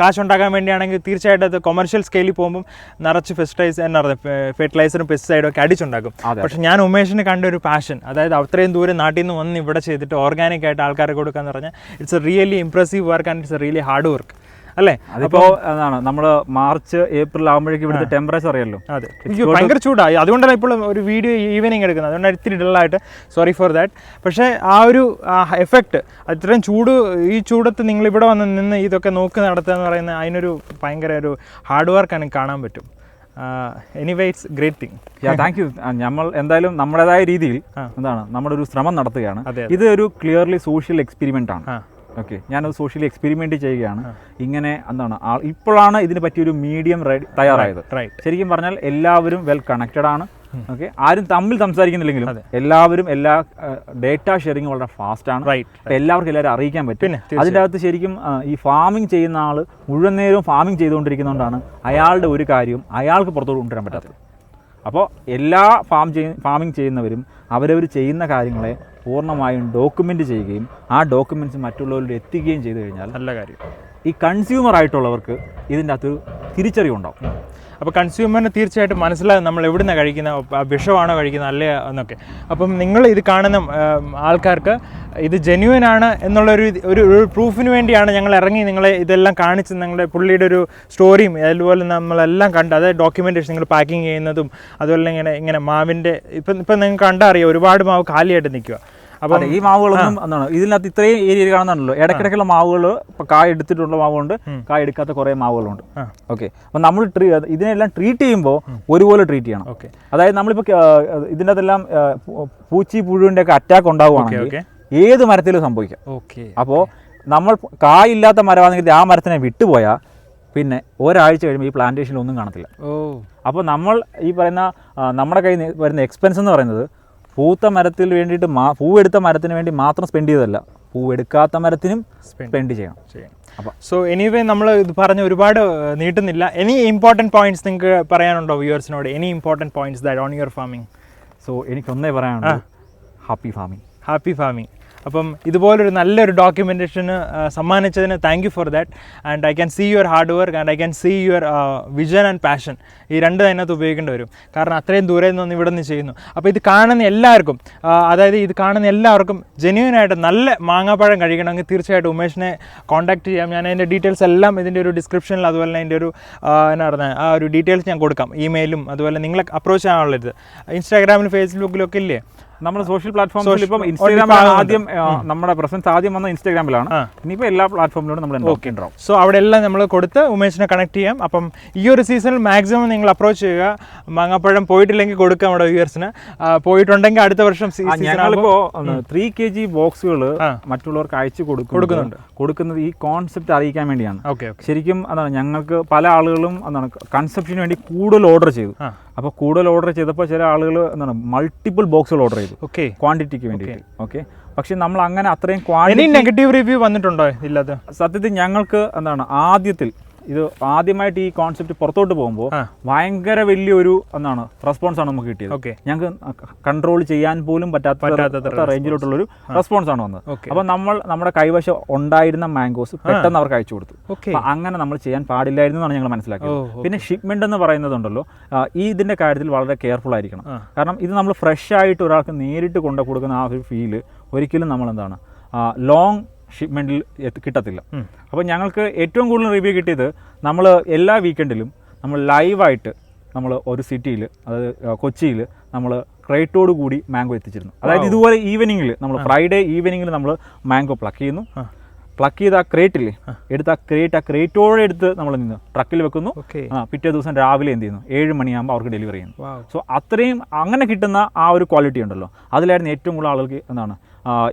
കാശുണ്ടാക്കാൻ വേണ്ടിയാണെങ്കിൽ തീർച്ചയായിട്ടും അത് കൊമേർഷ്യൽ സ്കെയിലിൽ പോകുമ്പോൾ നിറച്ച് ഫെസ്റ്റൈസ് എന്നാ പറയുന്നത് ഫെർട്ടിലൈസറും പെസ്റ്റിസൈഡും ഒക്കെ അടിച്ചുണ്ടാക്കും. പക്ഷേ ഞാൻ ഉമേഷിന് കണ്ട ഒരു പാഷൻ അതായത് അത്രയും ദൂരം നാട്ടിൽ നിന്ന് വന്ന് ഇവിടെ ചെയ്തിട്ട് ഓർഗാനിക്കായിട്ട് ആയിട്ട് കൊടുക്കുക എന്ന് പറഞ്ഞാൽ it's a really impressive work and it's a really hard work അല്ലേ? അതിപ്പോ അതാണ് നമ്മൾ മാർച്ച് ഏപ്രിൽ ആകുമ്പോഴേക്കും ഇവിടുത്തെ ടെമ്പറേച്ചർ അറിയാലോ? അതെ. എനിക്ക് ഭയങ്കര ചൂടായി അതുകൊണ്ടാണ് ഇപ്പോൾ ഒരു വീഡിയോ ഈവനിങ് എടുക്കുന്നത്. അതുകൊണ്ടാണ് ഇത്തിരി ഡള്ളായിട്ട് സോറി ഫോർ ദാറ്റ് പക്ഷേ ആ ഒരു എഫക്റ്റ് അത്രയും ചൂട് ഈ ചൂടത്ത് നിങ്ങൾ ഇവിടെ വന്ന് നിന്ന് ഇതൊക്കെ നോക്കി നടത്തുക എന്ന് പറയുന്നത് അതിനൊരു ഭയങ്കര ഒരു ഹാർഡ് വർക്കാണ് കാണാൻ പറ്റും. Anyway it's great thing thank you നമ്മൾ എന്തായാലും നമ്മുടേതായ രീതിയിൽ എന്താണ് നമ്മുടെ ഒരു ശ്രമം നടത്തുകയാണ്. ഇത് ഒരു ക്ലിയർലി സോഷ്യൽ എക്സ്പെരിമെന്റ് ആണ്. ഓക്കെ ഞാനത് സോഷ്യലി എക്സ്പെരിമെന്റ് ചെയ്യുകയാണ്. ഇങ്ങനെ എന്താണ് ഇപ്പോഴാണ് ഇതിന് പറ്റിയൊരു മീഡിയം തയ്യാറായത്. ശരിക്കും പറഞ്ഞാൽ എല്ലാവരും വെൽ കണക്റ്റഡ് ആണ്. ഓക്കെ ആരും തമ്മിൽ സംസാരിക്കുന്നില്ലെങ്കിലും എല്ലാവരും എല്ലാ ഡേറ്റ ഷെയറിങ് വളരെ ഫാസ്റ്റ് ആണ്. എല്ലാവർക്കും എല്ലാവരും അറിയിക്കാൻ പറ്റും. അതിന്റെ അകത്ത് ശരിക്കും ഈ ഫാമിംഗ് ചെയ്യുന്ന ആൾ മുഴുവൻ നേരവും ഫാമിംഗ് ചെയ്തുകൊണ്ടിരിക്കുന്നതുകൊണ്ടാണ് അയാളുടെ ഒരു കാര്യവും അയാൾക്ക് പുറത്തോട്ട് കൊണ്ടുവരാൻ പറ്റാത്തത്. അപ്പോൾ എല്ലാ ഫാം ചെയ്യ ഫാമിംഗ് ചെയ്യുന്നവരും അവരവർ ചെയ്യുന്ന കാര്യങ്ങളെ പൂർണമായും ഡോക്യുമെന്റ് ചെയ്യുകയും ആ ഡോക്യുമെന്റ്സ് മറ്റുള്ളവരിൽ എത്തിക്കുകയും ചെയ്തു കഴിഞ്ഞാൽ നല്ല കാര്യം. ഈ കൺസ്യൂമർ ആയിട്ടുള്ളവർക്ക് ഇതിന്റെ അകത്തൊരു തിരിച്ചറിവുണ്ടാവും. അപ്പോൾ കൺസ്യൂമറിന് തീർച്ചയായിട്ടും മനസ്സിലാകും നമ്മൾ എവിടുന്ന കഴിക്കുന്നത് ആ വിഷമാണോ കഴിക്കുന്നത് അല്ലേ എന്നൊക്കെ. അപ്പം നിങ്ങൾ ഇത് കാണുന്ന ആൾക്കാർക്ക് ഇത് ജെന്യുവൻ ആണ് എന്നുള്ളൊരു ഒരു ഒരു പ്രൂഫിന് വേണ്ടിയാണ് ഞങ്ങൾ ഇറങ്ങി നിങ്ങളെ ഇതെല്ലാം കാണിച്ച് നിങ്ങളുടെ പുള്ളിയുടെ ഒരു സ്റ്റോറിയും അതുപോലെ നമ്മളെല്ലാം കണ്ട് അതായത് ഡോക്യുമെന്റേഷൻ നിങ്ങൾ പാക്കിങ് ചെയ്യുന്നതും അതുപോലെ ഇങ്ങനെ ഇങ്ങനെ മാവിന്റെ ഇപ്പം ഇപ്പം നിങ്ങൾക്ക് കണ്ടറിയാം ഒരുപാട് മാവ് കാലിയായിട്ട് നിൽക്കുക അപ്പം അതെ ഈ മാവുകളൊന്നും എന്താണ് ഇതിനകത്ത് ഇത്രയും ഏരിയയിൽ കാണുന്നുണ്ടല്ലോ. ഇടയ്ക്കിടയ്ക്കുള്ള മാവുകൾ ഇപ്പൊ കായ എടുത്തിട്ടുള്ള മാവുണ്ട് കായ എടുക്കാത്ത കുറേ മാവുകളുണ്ട്. ഓക്കെ. അപ്പോൾ നമ്മൾ ട്രീ ഇതിനെല്ലാം ട്രീറ്റ് ചെയ്യുമ്പോൾ ഒരുപോലെ ട്രീറ്റ് ചെയ്യണം. ഓക്കെ. അതായത് നമ്മളിപ്പോൾ ഇതിന്റെ അകത്തെല്ലാം പൂ- പൂച്ചി പുഴുവിന്റെ ഒക്കെ അറ്റാക്ക് ഉണ്ടാവുകയാണെങ്കിൽ ഏത് മരത്തിലും സംഭവിക്കാം. ഓക്കെ അപ്പോൾ നമ്മൾ കായില്ലാത്ത മരമാണെങ്കിൽ ആ മരത്തിനെ വിട്ടുപോയാൽ പിന്നെ ഒരാഴ്ച കഴിയുമ്പോൾ ഈ പ്ലാന്റേഷനിൽ ഒന്നും കാണത്തില്ല. ഓ. അപ്പോൾ നമ്മൾ ഈ പറയുന്ന നമ്മുടെ കയ്യിൽ വരുന്ന എക്സ്പെൻസ് എന്ന് പറയുന്നത് പൂത്ത മരത്തിൽ വേണ്ടിയിട്ട് മാ പൂവെടുത്ത മരത്തിന് വേണ്ടി മാത്രം സ്പെൻഡ് ചെയ്തതല്ല. പൂവെടുക്കാത്ത മരത്തിനും. സ്പെൻഡ് ചെയ്യണം. ചെയ്യണം. അപ്പോൾ സോ എനിവേ നമ്മൾ ഇത് പറഞ്ഞ് ഒരുപാട് നീട്ടുന്നില്ല. എനി ഇമ്പോർട്ടന്റ് പോയിന്റ്സ് നിങ്ങൾക്ക് പറയാനുണ്ടോ വ്യൂവേഴ്സിനോട്? Any important points that on your farming so എനിക്കൊന്നേ പറയാനുള്ളൂ. ഹാപ്പി ഫാമിങ് ഹാപ്പി ഫാമിംഗ് അപ്പം ഇതുപോലൊരു നല്ലൊരു ഡോക്യുമെന്റേഷന് സമ്മാനിച്ചതിന് thank you for that and I can see your hard work and I can see your vision and passion ഈ രണ്ട് അതിനകത്ത് ഉപയോഗിക്കേണ്ടി വരും. കാരണം അത്രയും ദൂരെ നിന്ന് ഇവിടെ നിന്ന് ചെയ്യുന്നു. അപ്പോൾ ഇത് കാണുന്ന എല്ലാവർക്കും അതായത് ഇത് കാണുന്ന എല്ലാവർക്കും ജെന്യൂൻ ആയിട്ട് നല്ല മാങ്ങാപ്പഴം കഴിക്കണമെങ്കിൽ തീർച്ചയായിട്ടും ഉമേഷിനെ കോൺടാക്ട് ചെയ്യാം. ഞാൻ അതിന്റെ ഡീറ്റെയിൽസ് എല്ലാം ഇതിന്റെ ഒരു ഡിസ്ക്രിപ്ഷനിൽ അതുപോലെ തന്നെ അതിന്റെ ഒരു എന്നാ പറയുന്നത് ആ ഒരു ഡീറ്റെയിൽസ് ഞാൻ കൊടുക്കാം. ഇമെയിലും അതുപോലെ നിങ്ങളെ അപ്രോച്ച് ചെയ്യാനുള്ളത്. ഇൻസ്റ്റാഗ്രാമിലും ഫേസ്ബുക്കിലും ഒക്കെ ഇല്ലേ? നമ്മൾ സോഷ്യൽ പ്ലാറ്റ്ഫോമിൽ ഇപ്പം ഇൻസ്റ്റാഗ്രാമിലാണ് ആദ്യം നമ്മുടെ പ്രസൻസ് ആദ്യം വന്ന ഇൻസ്റ്റാഗ്രാമിലാണ്. ഇനിയിപ്പോൾ എല്ലാ പ്ലാറ്റ്ഫോമിലൂടെ നമ്മൾ ഓക്കെ ഉണ്ടാവും. സോ അവിടെ എല്ലാം നമ്മൾ കൊടുത്ത് ഉമേഷിനെ കണക്ട് ചെയ്യാം. അപ്പം ഈ ഒരു സീസണിൽ മാക്സിമം നിങ്ങൾ അപ്രോച്ച് ചെയ്യുക. മാങ്ങാപ്പഴം പോയിട്ടില്ലെങ്കിൽ കൊടുക്കാം നമ്മുടെ വ്യൂവേഴ്സിന് പോയിട്ടുണ്ടെങ്കിൽ അടുത്ത വർഷം ഞങ്ങളിപ്പോൾ ഞങ്ങളിപ്പോ ത്രീ കെ ജി ബോക്സുകൾ മറ്റുള്ളവർക്ക് അയച്ചു കൊടുക്കും കൊടുക്കുന്നുണ്ട്. കൊടുക്കുന്നത് ഈ കോൺസെപ്റ്റ് അറിയിക്കാൻ വേണ്ടിയാണ്. ശരിക്കും അതാണ് ഞങ്ങൾക്ക് പല ആളുകളും എന്താണ് കൺസെപ്ഷന് വേണ്ടി കൂടുതൽ ഓർഡർ ചെയ്തു. അപ്പോൾ കൂടുതൽ ഓർഡർ ചെയ്തപ്പോൾ ചില ആളുകൾ എന്താണ് മൾട്ടിപ്പിൾ ബോക്സുകൾ ഓർഡർ ചെയ്തു. ഓക്കെ ക്വാണ്ടിറ്റിക്ക് വേണ്ടിയിട്ട്. ഓക്കെ പക്ഷേ നമ്മൾ അങ്ങനെ അത്രയും ക്വാണ്ടിറ്റി നെഗറ്റീവ് റിവ്യൂ വന്നിട്ടുണ്ടോ ഇല്ലാതെ സത്യത്തിൽ ഞങ്ങൾക്ക് എന്താണ് ആദ്യത്തിൽ ഇത് ആദ്യമായിട്ട് ഈ കോൺസെപ്റ്റ് പുറത്തോട്ട് പോകുമ്പോൾ. ഭയങ്കര വലിയൊരു എന്നാണ് റെസ്പോൺസ് ആണ് നമുക്ക് കിട്ടിയത്. ഓക്കെ. ഞങ്ങൾക്ക് കൺട്രോൾ ചെയ്യാൻ പോലും പറ്റാത്ത റേഞ്ചിലോട്ടുള്ള ഒരു റെസ്പോൺസ് ആണ് വന്നത്. അപ്പൊ അപ്പോൾ നമ്മൾ നമ്മുടെ കൈവശം ഉണ്ടായിരുന്ന മാംഗോസ് പെട്ടെന്ന് അവർക്ക് അയച്ചു കൊടുത്തു. അങ്ങനെ നമ്മൾ ചെയ്യാൻ പാടില്ലായിരുന്നു എന്നാണ് ഞങ്ങൾ മനസ്സിലാക്കിയത്. പിന്നെ ഷിപ്മെന്റ് എന്ന് പറയുന്നതുണ്ടല്ലോ ഈ ഇതിന്റെ കാര്യത്തിൽ വളരെ കെയർഫുൾ ആയിരിക്കണം. കാരണം ഇത് നമ്മൾ ഫ്രഷ് ആയിട്ട് ഒരാൾക്ക് നേരിട്ട് കൊണ്ടു കൊടുക്കുന്ന ആ ഒരു ഫീൽ ഒരിക്കലും നമ്മൾ എന്താണ് ലോങ് ഷിപ്മെന്റിൽ കിട്ടത്തില്ല. അപ്പോൾ ഞങ്ങൾക്ക് ഏറ്റവും കൂടുതൽ റിവ്യൂ കിട്ടിയത് നമ്മൾ എല്ലാ വീക്കെൻഡിലും നമ്മൾ ലൈവായിട്ട് നമ്മൾ ഒരു സിറ്റിയിൽ അതായത് കൊച്ചിയിൽ നമ്മൾ ക്രൈറ്റോട് കൂടി മാംഗോ എത്തിച്ചിരുന്നു. അതായത് ഇതുപോലെ ഈവനിങ്ങിൽ നമ്മൾ ഫ്രൈഡേ ഈവനിങ്ങിൽ നമ്മൾ മാംഗോ പ്ലക്ക് ചെയ്യുന്നു. പ്ലക്ക് ചെയ്ത ആ ക്രേറ്റില്ലേ എടുത്ത് ആ ക്രേറ്റ് ആ ക്രേറ്റോടെ എടുത്ത് നമ്മൾ നിന്ന് ട്രക്കിൽ വെക്കുന്നു. പിറ്റേ ദിവസം രാവിലെ എന്ത് ചെയ്യുന്നു? ഏഴ് മണിയാകുമ്പോൾ അവർക്ക് ഡെലിവറി ചെയ്യുന്നു. സോ അത്രയും അങ്ങനെ കിട്ടുന്ന ആ ഒരു ക്വാളിറ്റി ഉണ്ടല്ലോ. അതിലായിരുന്നു ഏറ്റവും കൂടുതൽ ആളുകൾക്ക് എന്താണ്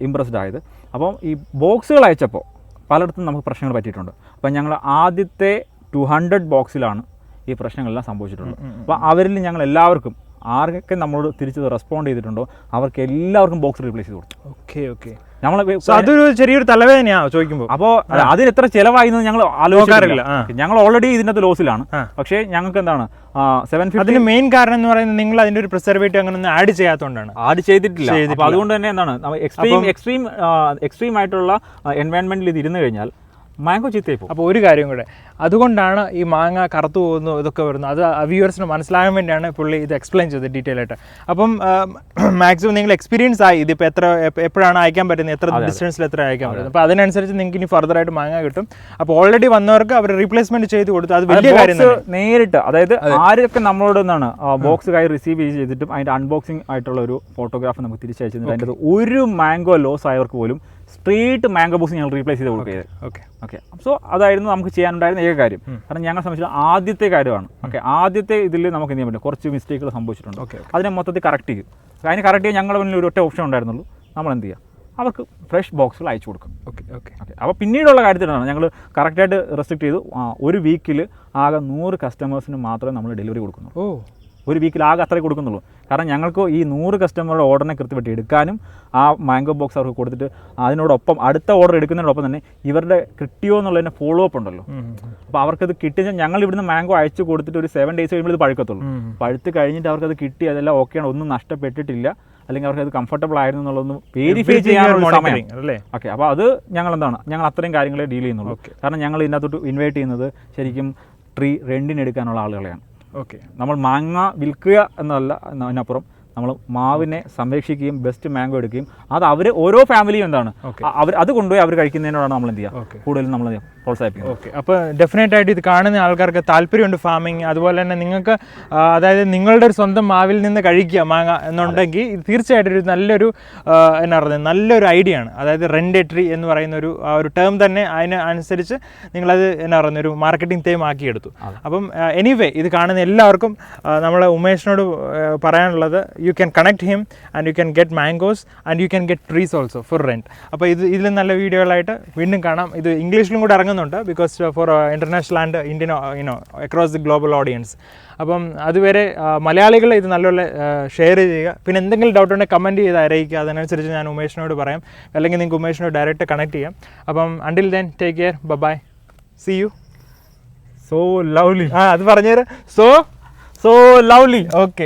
ഇമ്പ്രസ്ഡ് ആയത്. അപ്പം ഈ ബോക്സുകൾ അയച്ചപ്പോൾ പലയിടത്തും നമുക്ക് പ്രശ്നങ്ങൾ പറ്റിയിട്ടുണ്ട്. അപ്പം ഞങ്ങൾ ആദ്യത്തെ ടു ഹൺഡ്രഡ് ബോക്സിലാണ് ഈ പ്രശ്നങ്ങളെല്ലാം സംഭവിച്ചിട്ടുള്ളത്. അപ്പോൾ അവരിൽ ഞങ്ങൾ എല്ലാവർക്കും ആരൊക്കെ നമ്മളോട് തിരിച്ച് റെസ്പോണ്ട് ചെയ്തിട്ടുണ്ടോ അവർക്ക് എല്ലാവർക്കും ബോക്സ് റീപ്ലേസ് ചെയ്ത് കൊടുത്തു. Okay okay. നമ്മൾ അതൊരു ചെറിയൊരു തലവേദനയാ ചോദിക്കുമ്പോൾ അപ്പോൾ അതിന് എത്ര ചിലവായി എന്ന് ഞങ്ങൾ. ആലോചിക്കാറില്ല ഞങ്ങൾ ഓൾറെഡി ഇതിനകത്ത് ലോസിലാണ്. പക്ഷേ ഞങ്ങൾക്ക് എന്താണ് സെവൻ ഫിഫ്റ്റി അതിന് മെയിൻ കാരണം എന്ന് പറയുന്നത് നിങ്ങൾ അതിന്റെ ഒരു പ്രിസർവേറ്റീവ് അങ്ങനെ ഒന്നും ആഡ് ചെയ്യാത്തതുകൊണ്ടാണ്. ആഡ് ചെയ്തിട്ടില്ല. ചെയ്തിട്ടില്ല. അപ്പോൾ അതുകൊണ്ട് തന്നെ എന്താണ് എക്സ്ട്രീം എക്സ്ട്രീം എക്സ്ട്രീം ആയിട്ടുള്ള എൻവയൺമെന്റിൽ ഇത് ഇരുന്ന് കഴിഞ്ഞാൽ മാംഗോ ചീത്തയായി അപ്പോൾ ഒരു കാര്യം കൂടെ അതുകൊണ്ടാണ് ഈ മാങ്ങ കറുത്തു പോകുന്നു ഇതൊക്കെ വരുന്നു. അത് വ്യൂവേഴ്സിന് മനസ്സിലാകാൻ വേണ്ടിയാണ് പുള്ളി ഇത് എക്സ്പ്ലെയിൻ ചെയ്തത് ഡീറ്റെയിൽ ആയിട്ട്. അപ്പം മാക്സിമം നിങ്ങൾ എക്സ്പീരിയൻസ് ആയി. ഇതിപ്പോൾ എത്ര എപ്പോഴാണ് അയക്കാൻ പറ്റുന്നത്? എത്ര ഡിസ്റ്റൻസിൽ എത്ര അയക്കാൻ പറ്റുന്നത്? അപ്പോൾ അതിനനുസരിച്ച് നിങ്ങൾക്ക് ഇനി ഫർദറായിട്ട് മാങ്ങ കിട്ടും. അപ്പോൾ ഓൾറെഡി വന്നവർക്ക് അവർ റീപ്ലേസ്മെന്റ് ചെയ്ത് കൊടുത്തു. അത് വലിയ കാര്യം നേരിട്ട് അതായത് ആരൊക്കെ നമ്മളോട് എന്നാണ് ബോക്സ് കൈ റിസീവ് ചെയ്തിട്ടും അതിന്റെ അൺബോക്സിംഗ് ആയിട്ടുള്ള ഒരു ഫോട്ടോഗ്രാഫ് നമുക്ക് തിരിച്ചയച്ചു തന്നിട്ട് അതിന്റെ ഒരു മാംഗോ ലോസ് ആയവർക്ക് പോലും സ്ട്രീറ്റ് മാംഗോ ബോക്സ് ഞങ്ങൾ റീപ്ലേസ് ചെയ്ത് കൊടുക്കുകയത് ഓക്കെ ഓക്കെ സോ അതായിരുന്നു നമുക്ക് ചെയ്യാനുണ്ടായിരുന്ന ഏക കാര്യം. കാരണം ഞങ്ങൾ സംബന്ധിച്ച് ആദ്യത്തെ കാര്യമാണ്. ഓക്കെ ആദ്യത്തെ ഇതിൽ നമുക്ക് എന്ത് ചെയ്യാൻ പറ്റും? കുറച്ച് മിസ്റ്റേക്കുകൾ സംഭവിച്ചിട്ടുണ്ട്. ഓക്കെ അതിനെ മൊത്തത്തിൽ കറക്റ്റ് ചെയ്യും. അതിന് കറക്റ്റ് ചെയ്യാൻ ഞങ്ങളുടെ മുന്നിൽ ഒരു ഒറ്റ ഓപ്ഷൻ ഉണ്ടായിരുന്നുള്ളൂ. നമ്മൾ എന്ത് ചെയ്യുക അവർക്ക് ഫ്രഷ് ബോക്സുകൾ അയച്ചു കൊടുക്കും. ഓക്കെ ഓക്കെ ഓക്കെ അപ്പോൾ പിന്നീടുള്ള കാര്യത്തിലാണ് ഞങ്ങൾ കറക്റ്റായിട്ട് റെസ്ട്രിക്ട് ചെയ്തു. ഒരു വീക്കിൽ ആകെ നൂറ് കസ്റ്റമേഴ്സിന് മാത്രമേ നമ്മൾ ഡെലിവറി കൊടുക്കുന്നു ഓ. ഒരു വീക്കിൽ ആകെ അത്രേ കൊടുക്കുന്നുള്ളൂ. കാരണം ഞങ്ങൾക്ക് ഈ നൂറ് കസ്റ്റമറുടെ ഓർഡറിനെ കൃത്യമായിട്ട് എടുക്കാനും ആ മാംഗോ ബോക്സ് അവർക്ക് കൊടുത്തിട്ട് അതിനോടൊപ്പം അടുത്ത ഓർഡർ എടുക്കുന്നതിനോടൊപ്പം തന്നെ ഇവരുടെ കിട്ടിയോ എന്നുള്ളതിന്റെ ഫോളോ അപ്പ് ഉണ്ടല്ലോ അപ്പോൾ അവർക്കത് കിട്ടിയാൽ ഞങ്ങൾ ഇവിടുന്ന് മാംഗോ അയച്ചു കൊടുത്തിട്ട് ഒരു സെവൻ ഡേയ്സ് കഴിയുമ്പോൾ ഇത് പഴുക്കത്തുള്ളൂ. പഴുത്ത് കഴിഞ്ഞിട്ട് അവർക്കത് കിട്ടി അതെല്ലാം ഓക്കെയാണ് ഒന്നും നഷ്ടപ്പെട്ടിട്ടില്ല. അല്ലെങ്കിൽ അവർക്ക് അത് കംഫർട്ടബിൾ ആയിരുന്നു എന്നുള്ളതൊന്നും വെരിഫൈ ചെയ്യാൻ ചെയ്യാനുള്ള സമയം. അല്ലേ? ഓക്കെ അപ്പോൾ അത് ഞങ്ങൾ എന്താണ് ഞങ്ങൾ അത്രയും കാര്യങ്ങളെ ഡീൽ ചെയ്യുന്നുള്ളൂ. കാരണം ഞങ്ങൾ ഇതിനകത്തോട്ട് ഇൻവൈറ്റ് ചെയ്യുന്നത് ശരിക്കും ട്രീ റെന്റിന് എടുക്കാനുള്ള ആളുകളെയാണ്. ഓക്കെ നമ്മൾ മാങ്ങ വിൽക്കുക എന്നല്ല എന്നതിനപ്പുറം നമ്മൾ മാവിനെ സംരക്ഷിക്കുകയും ബെസ്റ്റ് മാംഗോ എടുക്കുകയും അത് അവർ ഓരോ ഫാമിലിയും എന്താണ്? അവർ അത് കൊണ്ടുപോയി അവർ കഴിക്കുന്നതിനോടാണ് നമ്മൾ എന്ത്. ചെയ്യുക? കൂടുതലും നമ്മൾ പ്രോത്സാഹിപ്പിക്കുന്നത് ഓക്കെ അപ്പോൾ ഡെഫിനറ്റ് ആയിട്ട് ഇത് കാണുന്ന ആൾക്കാർക്ക് താല്പര്യമുണ്ട് ഫാമിങ് അതുപോലെ തന്നെ നിങ്ങൾക്ക് അതായത് നിങ്ങളുടെ ഒരു സ്വന്തം മാവിൽ നിന്ന് കഴിക്കുക മാങ്ങ എന്നുണ്ടെങ്കിൽ ഇത് തീർച്ചയായിട്ടും ഒരു നല്ലൊരു എന്നാ പറയുന്നത് നല്ലൊരു ഐഡിയ ആണ്. അതായത് റെൻഡേറ്ററി എന്ന് പറയുന്ന ഒരു ആ ഒരു ടേം തന്നെ അതിന് അനുസരിച്ച് നിങ്ങളത് എന്നാ പറയുന്ന ഒരു മാർക്കറ്റിംഗ് തേം ആക്കിയെടുത്തു. അപ്പം എനിവേ ഇത് കാണുന്ന എല്ലാവർക്കും നമ്മൾ നമ്മളെ ഉമേഷിനോട് പറയാനുള്ളത് you can connect him and you can get mangoes and you can get trees also for rent അപ്പോൾ ഇത് ഇതിലും നല്ല വീഡിയോകളായിട്ട് വീണ്ടും കാണാം. ഇത് ഇംഗ്ലീഷിലും കൂടെ ഇറങ്ങുന്നുണ്ട് because for international and Indian you know across the global audience അപ്പം അതുവരെ മലയാളികൾ ഇത് നല്ലപോലെ ഷെയർ ചെയ്യുക. പിന്നെ എന്തെങ്കിലും ഡൗട്ട് ഉണ്ടെങ്കിൽ കമന്റ് ചെയ്ത് അറിയിക്കുക. അതിനനുസരിച്ച് ഞാൻ ഉമേഷിനോട് പറയാം. അല്ലെങ്കിൽ നിങ്ങൾക്ക് ഉമേഷിനോട് ഡയറക്റ്റ് കണക്ട് ചെയ്യാം. അപ്പം അണ്ടിൽ ദെൻ ടേക്ക് കെയർ ബ bye see you so lovely ആ അത് പറഞ്ഞുതരാം. So so lovely okay